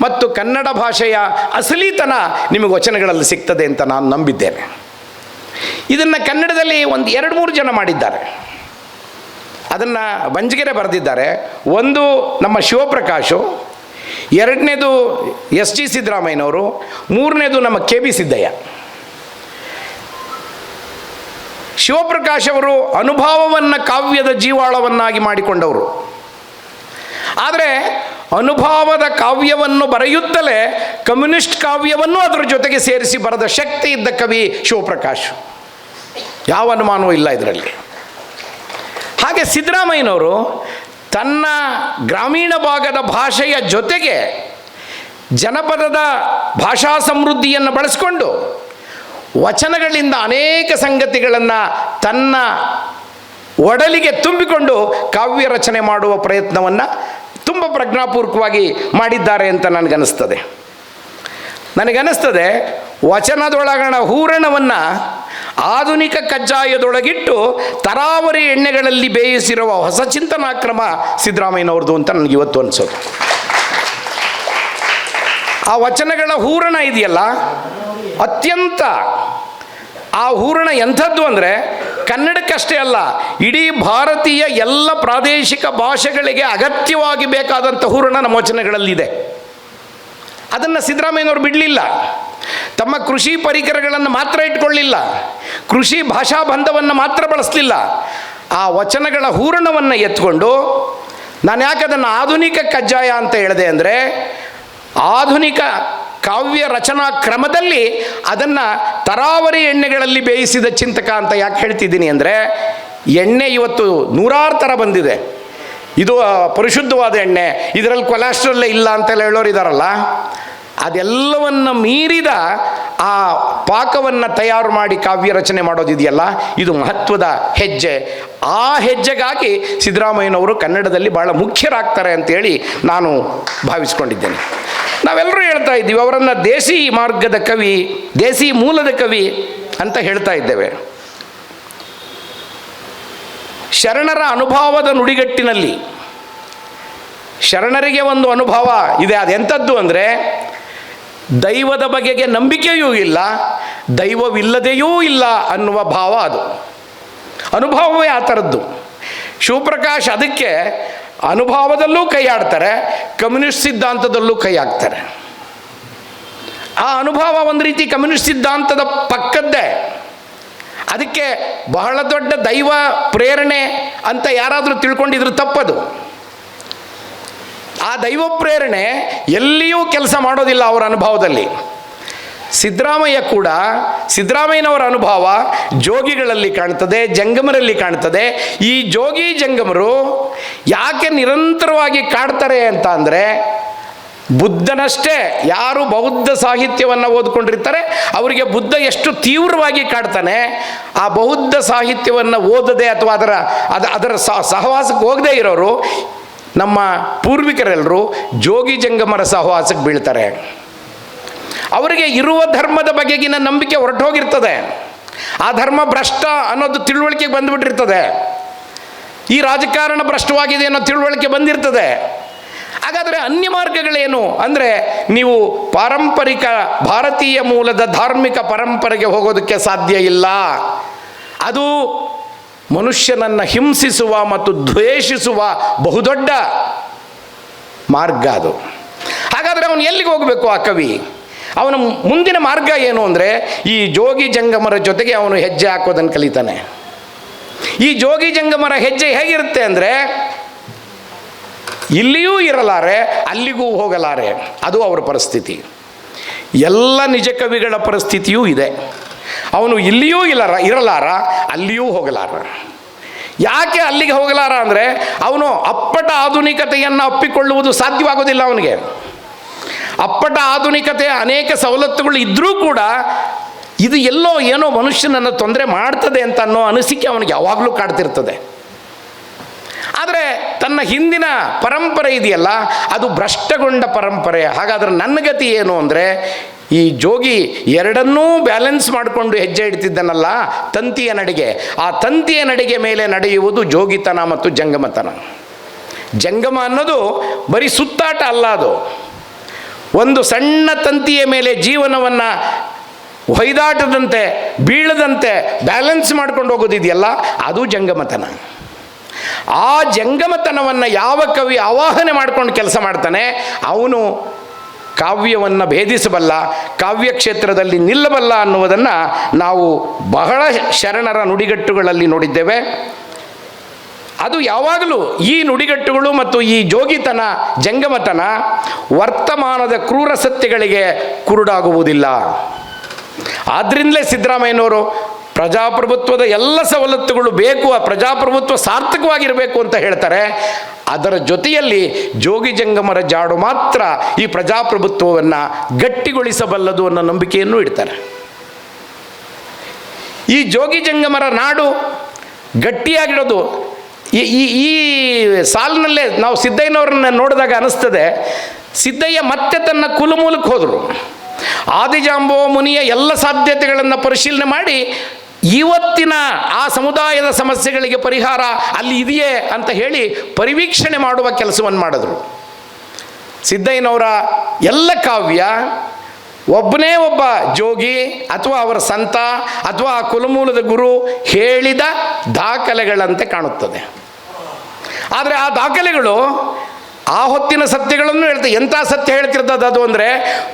ಮತ್ತು ಕನ್ನಡ ಭಾಷೆಯ ಅಸಲೀತನ ನಿಮಗೆ ವಚನಗಳಲ್ಲಿ ಸಿಗ್ತದೆ ಅಂತ ನಾನು ನಂಬಿದ್ದೇನೆ. ಇದನ್ನು ಕನ್ನಡದಲ್ಲಿ ಒಂದು ಎರಡು ಮೂರು ಜನ ಮಾಡಿದ್ದಾರೆ. ಅದನ್ನು ಬಂಜಗೆರೆ ಬರೆದಿದ್ದಾರೆ. ಒಂದು ನಮ್ಮ ಶಿವಪ್ರಕಾಶು ಎರಡನೇದು ಎಸ್ ಜಿ ಸಿದ್ದರಾಮಯ್ಯನವರು, ಮೂರನೇದು ನಮ್ಮ ಕೆ ಬಿ ಸಿದ್ದಯ್ಯ. ಶಿವಪ್ರಕಾಶ್ ಅವರು ಅನುಭವವನ್ನು ಕಾವ್ಯದ ಜೀವಾಳವನ್ನಾಗಿ ಮಾಡಿಕೊಂಡವರು. ಆದರೆ ಅನುಭವದ ಕಾವ್ಯವನ್ನು ಬರೆಯುತ್ತಲೇ ಕಮ್ಯುನಿಸ್ಟ್ ಕಾವ್ಯವನ್ನು ಅದರ ಜೊತೆಗೆ ಸೇರಿಸಿ ಬರೆದ ಶಕ್ತಿ ಇದ್ದ ಕವಿ ಶಿವಪ್ರಕಾಶ್. ಯಾವ ಅನುಮಾನವೂ ಇಲ್ಲ ಇದರಲ್ಲಿ. ಹಾಗೆ ಸಿದ್ದರಾಮಯ್ಯನವರು ತನ್ನ ಗ್ರಾಮೀಣ ಭಾಗದ ಭಾಷೆಯ ಜೊತೆಗೆ ಜನಪದದ ಭಾಷಾ ಸಮೃದ್ಧಿಯನ್ನು ಬಳಸಿಕೊಂಡು ವಚನಗಳಿಂದ ಅನೇಕ ಸಂಗತಿಗಳನ್ನು ತನ್ನ ಒಡಲಿಗೆ ತುಂಬಿಕೊಂಡು ಕಾವ್ಯ ರಚನೆ ಮಾಡುವ ಪ್ರಯತ್ನವನ್ನು ತುಂಬ ಪ್ರಜ್ಞಾಪೂರ್ವಕವಾಗಿ ಮಾಡಿದ್ದಾರೆ ಅಂತ ನನಗನ್ನಿಸ್ತದೆ. ನನಗನ್ನಿಸ್ತದೆ ವಚನದೊಳಗಣ ಹೂರಣವನ್ನು ಆಧುನಿಕ ಕಜ್ಜಾಯದೊಳಗಿಟ್ಟು ತರಾವರಿ ಎಣ್ಣೆಗಳಲ್ಲಿ ಬೇಯಿಸಿರುವ ಹೊಸ ಚಿಂತನಾ ಕ್ರಮ ಸಿದ್ದರಾಮಯ್ಯನವ್ರದ್ದು ಅಂತ ನನಗೆ ಇವತ್ತು ಅನಿಸೋದು. ಆ ವಚನಗಳ ಹೂರಣ ಇದೆಯಲ್ಲ, ಅತ್ಯಂತ ಆ ಹೂರಣ ಎಂಥದ್ದು ಅಂದರೆ ಕನ್ನಡಕ್ಕಷ್ಟೇ ಅಲ್ಲ, ಇಡೀ ಭಾರತೀಯ ಎಲ್ಲ ಪ್ರಾದೇಶಿಕ ಭಾಷೆಗಳಿಗೆ ಅಗತ್ಯವಾಗಿ ಬೇಕಾದಂಥ ಹೂರಣ ನಮ್ಮ ವಚನಗಳಲ್ಲಿದೆ. ಅದನ್ನು ಸಿದ್ದರಾಮಯ್ಯನವರು ಬಿಡಲಿಲ್ಲ. ತಮ್ಮ ಕೃಷಿ ಪರಿಕರಗಳನ್ನು ಮಾತ್ರ ಇಟ್ಕೊಳ್ಳಿಲ್ಲ. ಕೃಷಿ ಭಾಷಾ ಬಂಧವನ್ನು ಮಾತ್ರ ಬಳಸಲಿಲ್ಲ. ಆ ವಚನಗಳ ಹೂರಣವನ್ನು ಎತ್ಕೊಂಡು ನಾನು ಯಾಕೆ ಅದನ್ನು ಆಧುನಿಕ ಕಜ್ಜಾಯ ಅಂತ ಹೇಳಿದೆ ಅಂದರೆ ಆಧುನಿಕ ಕಾವ್ಯ ರಚನಾ ಕ್ರಮದಲ್ಲಿ ಅದನ್ನು ತರಾವರಿ ಎಣ್ಣೆಗಳಲ್ಲಿ ಬೇಯಿಸಿದ ಚಿಂತಕ ಅಂತ ಯಾಕೆ ಹೇಳ್ತಿದ್ದೀನಿ ಅಂದರೆ ಎಣ್ಣೆ ಇವತ್ತು ನೂರಾರು ಥರ ಬಂದಿದೆ. ಇದು ಪರಿಶುದ್ಧವಾದ ಎಣ್ಣೆ. ಇದರಲ್ಲಿ ಕೊಲೆಸ್ಟ್ರಾಲ್ ಇಲ್ಲ ಅಂತೆಲ್ಲ ಹೇಳೋರು ಇದ್ದಾರಲ್ಲ ಅದೆಲ್ಲವನ್ನು ಮೀರಿದ, ಆ, ಪಾಕವನ್ನು ತಯಾರು ಮಾಡಿ ಕಾವ್ಯ ರಚನೆ ಮಾಡೋದಿದೆಯಲ್ಲ? ಇದು ಮಹತ್ವದ ಹೆಜ್ಜೆ. ಆ ಹೆಜ್ಜೆಗಾಗಿ ಸಿದ್ದರಾಮಯ್ಯನವರು ಕನ್ನಡದಲ್ಲಿ ಭಾಳ ಮುಖ್ಯರಾಗ್ತಾರೆ ಅಂತೇಳಿ ನಾನು ಭಾವಿಸ್ಕೊಂಡಿದ್ದೇನೆ. ನಾವೆಲ್ಲರೂ ಹೇಳ್ತಾ ಇದ್ದೀವಿ, ಅವರನ್ನು ದೇಸಿ ಮಾರ್ಗದ ಕವಿ, ದೇಸಿ ಮೂಲದ ಕವಿ ಅಂತ ಹೇಳ್ತಾ ಇದ್ದೇವೆ. ಶರಣರ ಅನುಭವದ ನುಡಿಗಟ್ಟಿನಲ್ಲಿ ಶರಣರಿಗೆ ಒಂದು ಅನುಭವ ಇದೆ. ಅದೆಂಥದ್ದು ಅಂದರೆ ದೈವದ ಬಗೆಗೆ ನಂಬಿಕೆಯೂ ಇಲ್ಲ, ದೈವವಿಲ್ಲದೆಯೂ ಇಲ್ಲ ಅನ್ನುವ ಭಾವ ಅದು. ಅನುಭವವೇ ಆ ಥರದ್ದು. ಶಿವಪ್ರಕಾಶ್ ಅದಕ್ಕೆ ಅನುಭವದಲ್ಲೂ ಕೈ ಆಡ್ತಾರೆ, ಕಮ್ಯುನಿಸ್ಟ್ ಸಿದ್ಧಾಂತದಲ್ಲೂ ಕೈ ಹಾಕ್ತಾರೆ. ಆ ಅನುಭವ ಒಂದು ರೀತಿ ಕಮ್ಯುನಿಸ್ಟ್ ಸಿದ್ಧಾಂತದ ಪಕ್ಕದ್ದೇ. ಅದಕ್ಕೆ ಬಹಳ ದೊಡ್ಡ ದೈವ ಪ್ರೇರಣೆ ಅಂತ ಯಾರಾದರೂ ತಿಳ್ಕೊಂಡಿದ್ರು ತಪ್ಪದು. ಆ ದೈವ ಪ್ರೇರಣೆ ಎಲ್ಲಿಯೂ ಕೆಲಸ ಮಾಡೋದಿಲ್ಲ ಅವರ ಅನುಭವದಲ್ಲಿ. ಸಿದ್ದರಾಮಯ್ಯ ಕೂಡ ಸಿದ್ದರಾಮಯ್ಯನವರ ಅನುಭವ ಜೋಗಿಗಳಲ್ಲಿ ಕಾಣ್ತದೆ, ಜಂಗಮರಲ್ಲಿ ಕಾಣ್ತದೆ. ಈ ಜೋಗಿ ಜಂಗಮರು ಯಾಕೆ ನಿರಂತರವಾಗಿ ಕಾಡ್ತಾರೆ ಅಂತ ಅಂದರೆ ಬುದ್ಧನಷ್ಟೇ ಯಾರು ಬೌದ್ಧ ಸಾಹಿತ್ಯವನ್ನು ಓದ್ಕೊಂಡಿರ್ತಾರೆ, ಅವರಿಗೆ ಬುದ್ಧ ಎಷ್ಟು ತೀವ್ರವಾಗಿ ಕಾಡ್ತಾನೆ, ಆ ಬೌದ್ಧ ಸಾಹಿತ್ಯವನ್ನು ಓದದೆ ಅಥವಾ ಅದರ, ಅದ, ಅದರ ಸಹವಾಸಕ್ಕೆ ಹೋಗದೇ ಇರೋರು ನಮ್ಮ ಪೂರ್ವಿಕರೆಲ್ಲರೂ ಜೋಗಿ ಜಂಗಮರ ಸಹವಾಸಕ್ಕೆ ಬೀಳ್ತಾರೆ. ಅವರಿಗೆ ಇರುವ ಧರ್ಮದ ಬಗೆಗಿನ ನಂಬಿಕೆ ಹೊರಟೋಗಿರ್ತದೆ. ಆ ಧರ್ಮ ಭ್ರಷ್ಟ ಅನ್ನೋದು ತಿಳುವಳಿಕೆಗೆ ಬಂದುಬಿಟ್ಟಿರ್ತದೆ. ಈ ರಾಜಕಾರಣ ಭ್ರಷ್ಟವಾಗಿದೆ ಅನ್ನೋ ತಿಳುವಳಿಕೆ ಬಂದಿರ್ತದೆ. ಹಾಗಾದರೆ ಅನ್ಯ ಮಾರ್ಗಗಳೇನು? ಅಂದರೆ ನೀವು ಪಾರಂಪರಿಕ ಭಾರತೀಯ ಮೂಲದ ಧಾರ್ಮಿಕ ಪರಂಪರೆಗೆ ಹೋಗೋದಕ್ಕೆ ಸಾಧ್ಯ ಇಲ್ಲ. ಅದು ಮನುಷ್ಯನನ್ನು ಹಿಂಸಿಸುವ ಮತ್ತು ದ್ವೇಷಿಸುವ ಬಹುದೊಡ್ಡ ಮಾರ್ಗ ಅದು. ಹಾಗಾದರೆ ಅವನು ಎಲ್ಲಿಗೆ ಹೋಗಬೇಕು ಆ ಕವಿ? ಅವನ ಮುಂದಿನ ಮಾರ್ಗ ಏನು ಅಂದರೆ ಈ ಜೋಗಿ ಜಂಗಮರ ಜೊತೆಗೆ ಅವನು ಹೆಜ್ಜೆ ಹಾಕೋದನ್ನು ಕಲಿತಾನೆ. ಈ ಜೋಗಿ ಜಂಗಮರ ಹೆಜ್ಜೆ ಹೇಗಿರುತ್ತೆ ಅಂದರೆ ಇಲ್ಲಿಯೂ ಇರಲಾರೆ, ಅಲ್ಲಿಗೂ ಹೋಗಲಾರೆ. ಅದು ಅವರ ಪರಿಸ್ಥಿತಿ. ಎಲ್ಲ ನಿಜ ಕವಿಗಳ ಪರಿಸ್ಥಿತಿಯೂ ಇದೆ. ಅವನು ಇಲ್ಲಿಯೂ ಇಲ್ಲರ, ಇರಲಾರ, ಅಲ್ಲಿಯೂ ಹೋಗಲಾರ. ಯಾಕೆ ಅಲ್ಲಿಗೆ ಹೋಗಲಾರ ಅಂದರೆ, ಅವನು ಅಪ್ಪಟ ಆಧುನಿಕತೆಯನ್ನು ಅಪ್ಪಿಕೊಳ್ಳುವುದು ಸಾಧ್ಯವಾಗೋದಿಲ್ಲ ಅವನಿಗೆ. ಅಪ್ಪಟ ಆಧುನಿಕತೆಯ ಅನೇಕ ಸವಲತ್ತುಗಳು ಇದ್ದರೂ ಕೂಡ ಇದು ಎಲ್ಲೋ ಏನೋ ಮನುಷ್ಯನನ್ನು ತೊಂದರೆ ಮಾಡ್ತದೆ ಅಂತ ಅನ್ನೋ ಅನಿಸಿಕೆ ಅವನಿಗೆ ಯಾವಾಗಲೂ ಕಾಡ್ತಿರ್ತದೆ. ಆದರೆ ತನ್ನ ಹಿಂದಿನ ಪರಂಪರೆ ಇದೆಯಲ್ಲ, ಅದು ಭ್ರಷ್ಟಗೊಂಡ ಪರಂಪರೆ. ಹಾಗಾದರೆ ನನ್ನ ಗತಿ ಏನು ಅಂದರೆ, ಈ ಜೋಗಿ ಎರಡನ್ನೂ ಬ್ಯಾಲೆನ್ಸ್ ಮಾಡಿಕೊಂಡು ಹೆಜ್ಜೆ ಇಡ್ತಿದ್ದನಲ್ಲ, ತಂತಿಯ ನಡಿಗೆ. ಆ ತಂತಿಯ ನಡಿಗೆ ಮೇಲೆ ನಡೆಯುವುದು ಜೋಗಿತನ ಮತ್ತು ಜಂಗಮತನ. ಜಂಗಮ ಅನ್ನೋದು ಬರೀ ಸುತ್ತಾಟ ಅಲ್ಲ ಅದು. ಒಂದು ಸಣ್ಣ ತಂತಿಯ ಮೇಲೆ ಜೀವನವನ್ನು ಹೊಯ್ದಾಟದಂತೆ, ಬೀಳದಂತೆ ಬ್ಯಾಲೆನ್ಸ್ ಮಾಡ್ಕೊಂಡು ಹೋಗೋದಿದೆಯಲ್ಲ, ಅದು ಜಂಗಮತನ. ಆ ಜಂಗಮತನವನ್ನು ಯಾವ ಕವಿ ಆವಾಹನೆ ಮಾಡಿಕೊಂಡು ಕೆಲಸ ಮಾಡ್ತಾನೆ, ಅವನು ಕಾವ್ಯವನ್ನು ಭೇದಿಸಬಲ್ಲ ಕಾವ್ಯ ಕ್ಷೇತ್ರದಲ್ಲಿ ನಿಲ್ಲಬಲ್ಲ ಅನ್ನುವುದನ್ನು ನಾವು ಬಹಳ ಶರಣರ ನುಡಿಗಟ್ಟುಗಳಲ್ಲಿ ನೋಡಿದ್ದೇವೆ. ಅದು ಯಾವಾಗಲೂ ಈ ನುಡಿಗಟ್ಟುಗಳು ಮತ್ತು ಈ ಜೋಗಿತನ, ಜಂಗಮತನ ವರ್ತಮಾನದ ಕ್ರೂರ ಸತ್ಯಗಳಿಗೆ ಕುರುಡಾಗುವುದಿಲ್ಲ. ಆದ್ದರಿಂದಲೇ ಸಿದ್ದರಾಮಯ್ಯನವರು ಪ್ರಜಾಪ್ರಭುತ್ವದ ಎಲ್ಲ ಸವಲತ್ತುಗಳು ಬೇಕು, ಆ ಪ್ರಜಾಪ್ರಭುತ್ವ ಸಾರ್ಥಕವಾಗಿರಬೇಕು ಅಂತ ಹೇಳ್ತಾರೆ. ಅದರ ಜೊತೆಯಲ್ಲಿ ಜೋಗಿ ಜಂಗಮರ ಜಾಡು ಮಾತ್ರ ಈ ಪ್ರಜಾಪ್ರಭುತ್ವವನ್ನು ಗಟ್ಟಿಗೊಳಿಸಬಲ್ಲದು ಅನ್ನೋ ನಂಬಿಕೆಯನ್ನು ಇಡ್ತಾರೆ. ಈ ಜೋಗಿ ಜಂಗಮರ ನಾಡು ಗಟ್ಟಿಯಾಗಿಡೋದು, ಈ ಈ ಸಾಲಿನಲ್ಲೇ ನಾವು ಸಿದ್ದಯ್ಯನವ್ರನ್ನ ನೋಡಿದಾಗ ಅನಿಸ್ತದೆ, ಸಿದ್ದಯ್ಯ ಮತ್ತೆ ತನ್ನ ಕುಲಮೂಲಕ್ಕೆ ಹೋದರು. ಆದಿಜಾಂಬೋ ಮುನಿಯ ಎಲ್ಲ ಸಾಧ್ಯತೆಗಳನ್ನು ಪರಿಶೀಲನೆ ಮಾಡಿ ಇವತ್ತಿನ ಆ ಸಮುದಾಯದ ಸಮಸ್ಯೆಗಳಿಗೆ ಪರಿಹಾರ ಅಲ್ಲಿ ಇದೆಯೇ ಅಂತ ಹೇಳಿ ಪರಿವೀಕ್ಷಣೆ ಮಾಡುವ ಕೆಲಸವನ್ನು ಮಾಡಿದ್ರು. ಸಿದ್ದಯ್ಯನವರ ಎಲ್ಲ ಕಾವ್ಯ ಒಬ್ಬನೇ ಒಬ್ಬ ಜೋಗಿ ಅಥವಾ ಅವರ ಸಂತ ಅಥವಾ ಆ ಕುಲಮೂಲದ ಗುರು ಹೇಳಿದ ದಾಖಲೆಗಳಂತೆ ಕಾಣುತ್ತದೆ. ಆದರೆ ಆ ದಾಖಲೆಗಳು ಆ ಹೊತ್ತಿನ ಸತ್ಯಗಳನ್ನು ಹೇಳ್ತಾರೆ ಎಂಥ ಸತ್ಯ ಹೇಳ್ತಿರ್ತದ್ದು ಅದು ಅಂದರೆ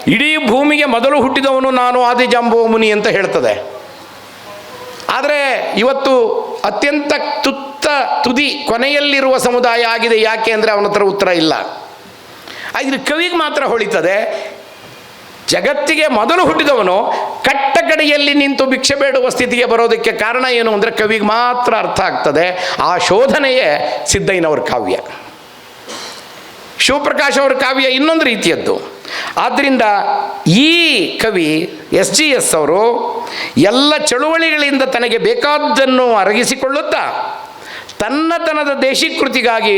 ಇಡೀ ಭೂಮಿಗೆ ಮೊದಲು ಹುಟ್ಟಿದವನು ನಾನು ಆದಿಜಾಂಬೋ ಮುನಿ ಅಂತ ಹೇಳ್ತದೆ. ಆದರೆ ಇವತ್ತು ಅತ್ಯಂತ ತುತ್ತ ತುದಿ ಕೊನೆಯಲ್ಲಿರುವ ಸಮುದಾಯ ಆಗಿದೆ ಯಾಕೆ ಅಂದರೆ ಅವನ ಹತ್ರ ಉತ್ತರ ಇಲ್ಲ. ಆದರೆ ಕವಿಗೆ ಮಾತ್ರ ಹೊಳಿತದೆ, ಜಗತ್ತಿಗೆ ಮೊದಲು ಹುಟ್ಟಿದವನು ಕಟ್ಟ ಕಡೆಯಲ್ಲಿ ನಿಂತು ಭಿಕ್ಷೆ ಬೇಡುವ ಸ್ಥಿತಿಗೆ ಬರೋದಕ್ಕೆ ಕಾರಣ ಏನು ಅಂದರೆ ಕವಿಗೆ ಮಾತ್ರ ಅರ್ಥ ಆಗ್ತದೆ. ಆ ಶೋಧನೆಯೇ ಸಿದ್ದಯ್ಯನವ್ರ ಕಾವ್ಯ. ಶಿವಪ್ರಕಾಶ್ ಅವರ ಕಾವ್ಯ ಇನ್ನೊಂದು ರೀತಿಯದ್ದು. ಆದ್ದರಿಂದ ಈ ಕವಿ ಎಸ್ ಜಿ ಎಸ್ ಅವರು ಎಲ್ಲ ಚಳುವಳಿಗಳಿಂದ ತನಗೆ ಬೇಕಾದ್ದನ್ನು ಅರಗಿಸಿಕೊಳ್ಳುತ್ತಾ ತನ್ನತನದ ದೇಶಿ ಕೃತಿಗಾಗಿ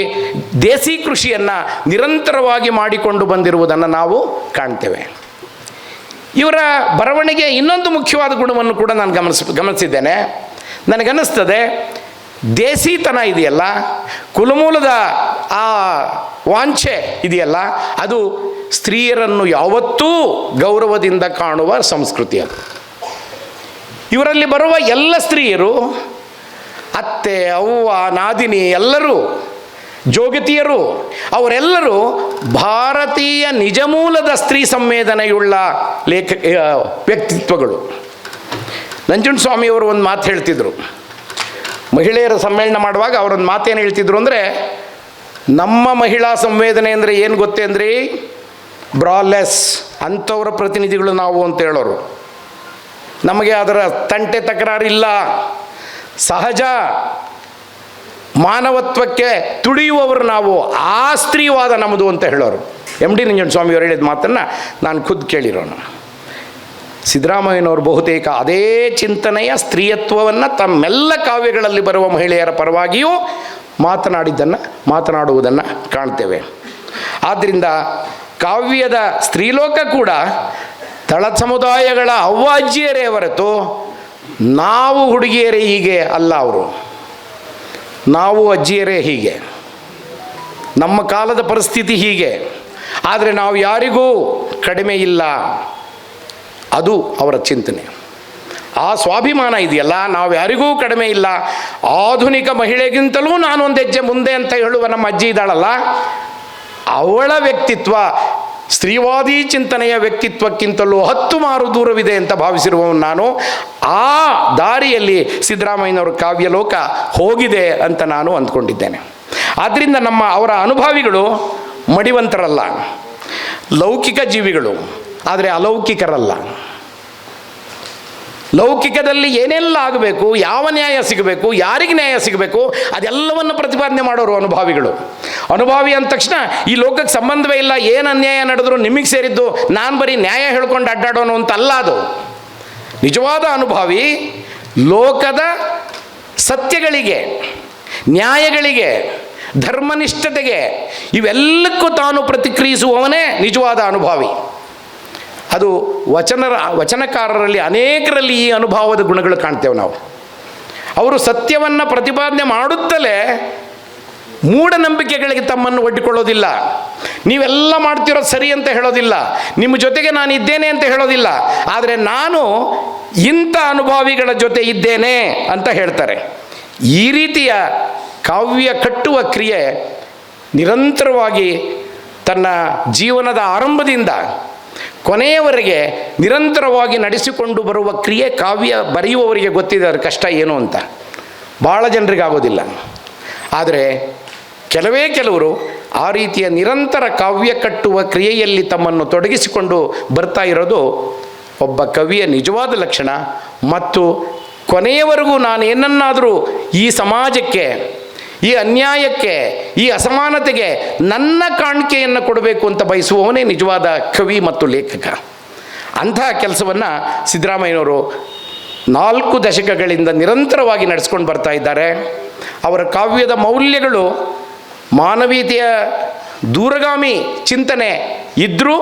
ದೇಸಿ ಕೃಷಿಯನ್ನು ನಿರಂತರವಾಗಿ ಮಾಡಿಕೊಂಡು ಬಂದಿರುವುದನ್ನು ನಾವು ಕಾಣ್ತೇವೆ. ಇವರ ಬರವಣಿಗೆ ಇನ್ನೊಂದು ಮುಖ್ಯವಾದ ಗುಣವನ್ನು ಕೂಡ ನಾನು ಗಮನಿಸ್, ಗಮನಿಸಿದ್ದೇನೆ. ನನಗನ್ನಿಸ್ತದೆ ದೇಸಿತನ ಇದೆಯಲ್ಲ, ಕುಲಮೂಲದ ಆ ವಾಂಛೆ ಇದೆಯಲ್ಲ, ಅದು ಸ್ತ್ರೀಯರನ್ನು ಯಾವತ್ತೂ ಗೌರವದಿಂದ ಕಾಣುವ ಸಂಸ್ಕೃತಿ ಅದು. ಇವರಲ್ಲಿ ಬರುವ ಎಲ್ಲ ಸ್ತ್ರೀಯರು, ಅತ್ತೆ, ಅವ್ವ, ನಾದಿನಿ, ಎಲ್ಲರೂ, ಜೋಗತಿಯರು, ಅವರೆಲ್ಲರೂ ಭಾರತೀಯ ನಿಜಮೂಲದ ಸ್ತ್ರೀ ಸಂವೇದನೆಯುಳ್ಳ ಲೇಖ ವ್ಯಕ್ತಿತ್ವಗಳು. ನಂಜುಂಡ ಸ್ವಾಮಿಯವರು ಒಂದು ಮಾತು ಹೇಳ್ತಿದ್ರು. ಮಹಿಳೆಯರ ಸಮ್ಮೇಳನ ಮಾಡುವಾಗ ಅವರೊಂದು ಮಾತೇನು ಹೇಳ್ತಿದ್ರು ಅಂದರೆ, ನಮ್ಮ ಮಹಿಳಾ ಸಂವೇದನೆ ಅಂದರೆ ಏನು ಗೊತ್ತೇ ಅಂದ್ರಿ? ಬ್ರಾಲೆಸ್ ಅಂಥವರ ಪ್ರತಿನಿಧಿಗಳು ನಾವು ಅಂತ ಹೇಳೋರು. ನಮಗೆ ಅದರ ತಂಟೆ ತಕರಾರಿಲ್ಲ ಸಹಜ ಮಾನವತ್ವಕ್ಕೆ ತುಡಿಯುವವರು ನಾವು ಆ ಸ್ತ್ರೀವಾದ ನಮ್ಮದು ಅಂತ ಹೇಳೋರು. ಎಂ ಡಿ ನಂಜನ ಸ್ವಾಮಿಯವರು ಹೇಳಿದ ಮಾತನ್ನು ನಾನು ಖುದ್ದು ಕೇಳಿರೋನು ಸಿದ್ದರಾಮಯ್ಯನವರು ಬಹುತೇಕ ಅದೇ ಚಿಂತನೆಯ ಸ್ತ್ರೀಯತ್ವವನ್ನು ತಮ್ಮೆಲ್ಲ ಕಾವ್ಯಗಳಲ್ಲಿ ಬರುವ ಮಹಿಳೆಯರ ಪರವಾಗಿಯೂ ಮಾತನಾಡಿದ್ದನ್ನು, ಮಾತನಾಡುವುದನ್ನು ಕಾಣ್ತೇವೆ. ಆದ್ದರಿಂದ ಕಾವ್ಯದ ಸ್ತ್ರೀಲೋಕ ಕೂಡ ತಳ ಸಮುದಾಯಗಳ ಅವ್ವಾಜ್ಯರೇ ಹೊರತು ನಾವು ಹುಡುಗಿಯರೇ ಹೀಗೆ ಅಲ್ಲ ಅವರು. ನಾವು ಅಜ್ಜಿಯರೇ ಹೀಗೆ. ನಮ್ಮ ಕಾಲದ ಪರಿಸ್ಥಿತಿ ಹೀಗೆ. ಆದರೆ ನಾವು ಯಾರಿಗೂ ಕಡಿಮೆ ಇಲ್ಲ. ಅದು ಅವರ ಚಿಂತನೆ. ಆ ಸ್ವಾಭಿಮಾನ ಇದೆಯಲ್ಲ, ನಾವು ಯಾರಿಗೂ ಕಡಿಮೆ ಇಲ್ಲ. ಆಧುನಿಕ ಮಹಿಳೆಗಿಂತಲೂ ನಾನು ಒಂದು ಹೆಜ್ಜೆ ಮುಂದೆ ಅಂತ ಹೇಳುವ ನಮ್ಮ ಅಜ್ಜಿ ಇದ್ದಾಳಲ್ಲ, ಅವಳ ವ್ಯಕ್ತಿತ್ವ, ಸ್ತ್ರೀವಾದಿ ಚಿಂತನೆಯ ವ್ಯಕ್ತಿತ್ವಕ್ಕಿಂತಲೂ ಹತ್ತು ಮಾರು ದೂರವಿದೆ ಅಂತ ಭಾವಿಸಿರುವವನು ನಾನು. ಆ ದಾರಿಯಲ್ಲಿ ಸಿದ್ದರಾಮಯ್ಯನವರ ಕಾವ್ಯಲೋಕ ಹೋಗಿದೆ ಅಂತ ನಾನು ಅಂದ್ಕೊಂಡಿದ್ದೇನೆ. ಆದ್ದರಿಂದ ನಮ್ಮ ಅವರ ಅನುಭಾವಿಗಳು ಮಡಿವಂತರಲ್ಲ, ಲೌಕಿಕ ಜೀವಿಗಳು, ಆದರೆ ಅಲೌಕಿಕರಲ್ಲ. ಲೌಕಿಕದಲ್ಲಿ ಏನೆಲ್ಲ ಆಗಬೇಕು, ಯಾವ ನ್ಯಾಯ ಸಿಗಬೇಕು, ಯಾರಿಗೆ ನ್ಯಾಯ ಸಿಗಬೇಕು, ಅದೆಲ್ಲವನ್ನು ಪ್ರತಿಪಾದನೆ ಮಾಡೋರು ಅನುಭಾವಿಗಳು. ಅನುಭಾವಿ ಅಂದ ತಕ್ಷಣ ಈ ಲೋಕಕ್ಕೆ ಸಂಬಂಧವೇ ಇಲ್ಲ, ಏನು ಅನ್ಯಾಯ ನಡೆದ್ರು ನಿಮಗೆ ಸೇರಿದ್ದು ನಾನು ಬರೀ ನ್ಯಾಯ ಹೇಳ್ಕೊಂಡು ಅಡ್ಡಾಡೋನು ಅಂತ ಅಲ್ಲ ಅದು. ನಿಜವಾದ ಅನುಭಾವಿ ಲೋಕದ ಸತ್ಯಗಳಿಗೆ, ನ್ಯಾಯಗಳಿಗೆ, ಧರ್ಮನಿಷ್ಠತೆಗೆ ಇವೆಲ್ಲಕ್ಕೂ ತಾನು ಪ್ರತಿಕ್ರಿಯಿಸುವವನೇ ನಿಜವಾದ ಅನುಭಾವಿ. ಅದು ವಚನರ, ವಚನಕಾರರಲ್ಲಿ ಅನೇಕರಲ್ಲಿ ಈ ಅನುಭವದ ಗುಣಗಳು ಕಾಣ್ತೇವೆ ನಾವು. ಅವರು ಸತ್ಯವನ್ನು ಪ್ರತಿಪಾದನೆ ಮಾಡುತ್ತಲೇ ಮೂಢನಂಬಿಕೆಗಳಿಗೆ ತಮ್ಮನ್ನು ಒಡ್ಡಿಕೊಳ್ಳೋದಿಲ್ಲ. ನೀವೆಲ್ಲ ಮಾಡ್ತಿರೋದು ಸರಿ ಅಂತ ಹೇಳೋದಿಲ್ಲ. ನಿಮ್ಮ ಜೊತೆಗೆ ನಾನು ಇದ್ದೇನೆ ಅಂತ ಹೇಳೋದಿಲ್ಲ. ಆದರೆ ನಾನು ಇಂಥ ಅನುಭವಿಗಳ ಜೊತೆ ಇದ್ದೇನೆ ಅಂತ ಹೇಳ್ತಾರೆ. ಈ ರೀತಿಯ ಕಾವ್ಯ ಕಟ್ಟುವ ಕ್ರಿಯೆ ನಿರಂತರವಾಗಿ ತನ್ನ ಜೀವನದ ಆರಂಭದಿಂದ ಕೊನೆಯವರೆಗೆ ನಿರಂತರವಾಗಿ ನಡೆಸಿಕೊಂಡು ಬರುವ ಕ್ರಿಯೆ ಕಾವ್ಯ ಬರೆಯುವವರಿಗೆ ಗೊತ್ತಿದೆ ಅದರ ಕಷ್ಟ ಏನು ಅಂತ. ಭಾಳ ಜನರಿಗೆ ಆಗೋದಿಲ್ಲ. ಆದರೆ ಕೆಲವೇ ಕೆಲವರು ಆ ರೀತಿಯ ನಿರಂತರ ಕಾವ್ಯ ಕಟ್ಟುವ ಕ್ರಿಯೆಯಲ್ಲಿ ತಮ್ಮನ್ನು ತೊಡಗಿಸಿಕೊಂಡು ಬರ್ತಾ ಇರೋದು ಒಬ್ಬ ಕವಿಯ ನಿಜವಾದ ಲಕ್ಷಣ. ಮತ್ತು ಕೊನೆಯವರೆಗೂ ನಾನು ಏನನ್ನಾದರೂ ಈ ಸಮಾಜಕ್ಕೆ ಈ ಅನ್ಯಾಯಕ್ಕೆ, ಈ ಅಸಮಾನತೆಗೆ ನನ್ನ ಕಾಣಿಕೆಯನ್ನು ಕೊಡಬೇಕು ಅಂತ ಬಯಸುವವನೇ ನಿಜವಾದ ಕವಿ ಮತ್ತು ಲೇಖಕ. ಅಂತಹ ಕೆಲಸವನ್ನು ಸಿದ್ದರಾಮಯ್ಯನವರು ನಾಲ್ಕು ದಶಕಗಳಿಂದ ನಿರಂತರವಾಗಿ ನಡೆಸ್ಕೊಂಡು ಬರ್ತಾ ಇದ್ದಾರೆ. ಅವರ ಕಾವ್ಯದ ಮೌಲ್ಯಗಳು ಮಾನವೀಯತೆಯ ದೂರಗಾಮಿ ಚಿಂತನೆ ಇದ್ದರೂ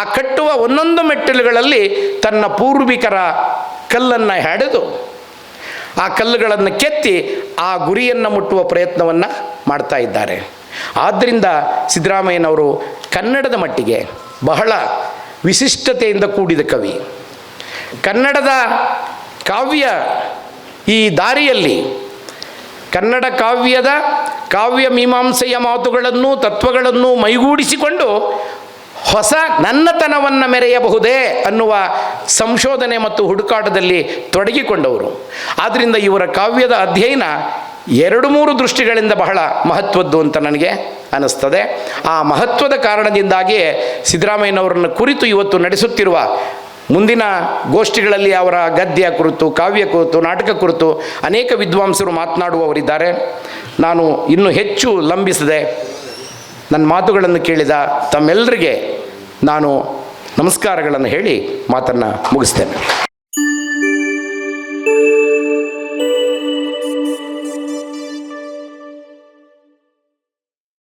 ಆ ಕಟ್ಟುವ ಒಂದೊಂದು ಮೆಟ್ಟಿಲುಗಳಲ್ಲಿ ತನ್ನ ಪೂರ್ವಿಕರ ಕಲ್ಲನ್ನು ಹೆಡೆದು ಆ ಕಲ್ಲುಗಳನ್ನು ಕೆತ್ತಿ ಆ ಗುರಿಯನ್ನು ಮುಟ್ಟುವ ಪ್ರಯತ್ನವನ್ನು ಮಾಡ್ತಾ ಇದ್ದಾರೆ. ಆದ್ದರಿಂದ ಸಿದ್ದರಾಮಯ್ಯನವರು ಕನ್ನಡದ ಮಟ್ಟಿಗೆ ಬಹಳ ವಿಶಿಷ್ಟತೆಯಿಂದ ಕೂಡಿದ ಕವಿ. ಕನ್ನಡದ ಕಾವ್ಯ ಈ ದಾರಿಯಲ್ಲಿ ಕನ್ನಡ ಕಾವ್ಯದ ಕಾವ್ಯ ಮೀಮಾಂಸೆಯ ಮಾತುಗಳನ್ನು ತತ್ವಗಳನ್ನು ಮೈಗೂಡಿಸಿಕೊಂಡು ಹೊಸ ನನ್ನತನವನ್ನು ಮೆರೆಯಬಹುದೇ ಅನ್ನುವ ಸಂಶೋಧನೆ ಮತ್ತು ಹುಡುಕಾಟದಲ್ಲಿ ತೊಡಗಿಕೊಂಡವರು. ಆದ್ದರಿಂದ ಇವರ ಕಾವ್ಯದ ಅಧ್ಯಯನ ಎರಡು ಮೂರು ದೃಷ್ಟಿಗಳಿಂದ ಬಹಳ ಮಹತ್ವದ್ದು ಅಂತ ನನಗೆ ಅನ್ನಿಸ್ತದೆ ಆ ಮಹತ್ವದ ಕಾರಣದಿಂದಾಗಿಯೇ ಸಿದ್ದರಾಮಯ್ಯನವರನ್ನು ಕುರಿತು ಇವತ್ತು ನಡೆಸುತ್ತಿರುವ ಮುಂದಿನ ಗೋಷ್ಠಿಗಳಲ್ಲಿ ಅವರ ಗದ್ಯ ಕುರಿತು, ಕಾವ್ಯ ಕುರಿತು, ನಾಟಕ ಕುರಿತು ಅನೇಕ ವಿದ್ವಾಂಸರು ಮಾತನಾಡುವವರಿದ್ದಾರೆ. ನಾನು ಇನ್ನೂ ಹೆಚ್ಚು ಲಂಬಿಸದೆ ನನ್ನ ಮಾತುಗಳನ್ನು ಕೇಳಿದ ತಮ್ಮೆಲ್ಲರಿಗೆ ನಾನು ನಮಸ್ಕಾರಗಳನ್ನು ಹೇಳಿ ಮಾತನ್ನು ಮುಗಿಸ್ತೇನೆ.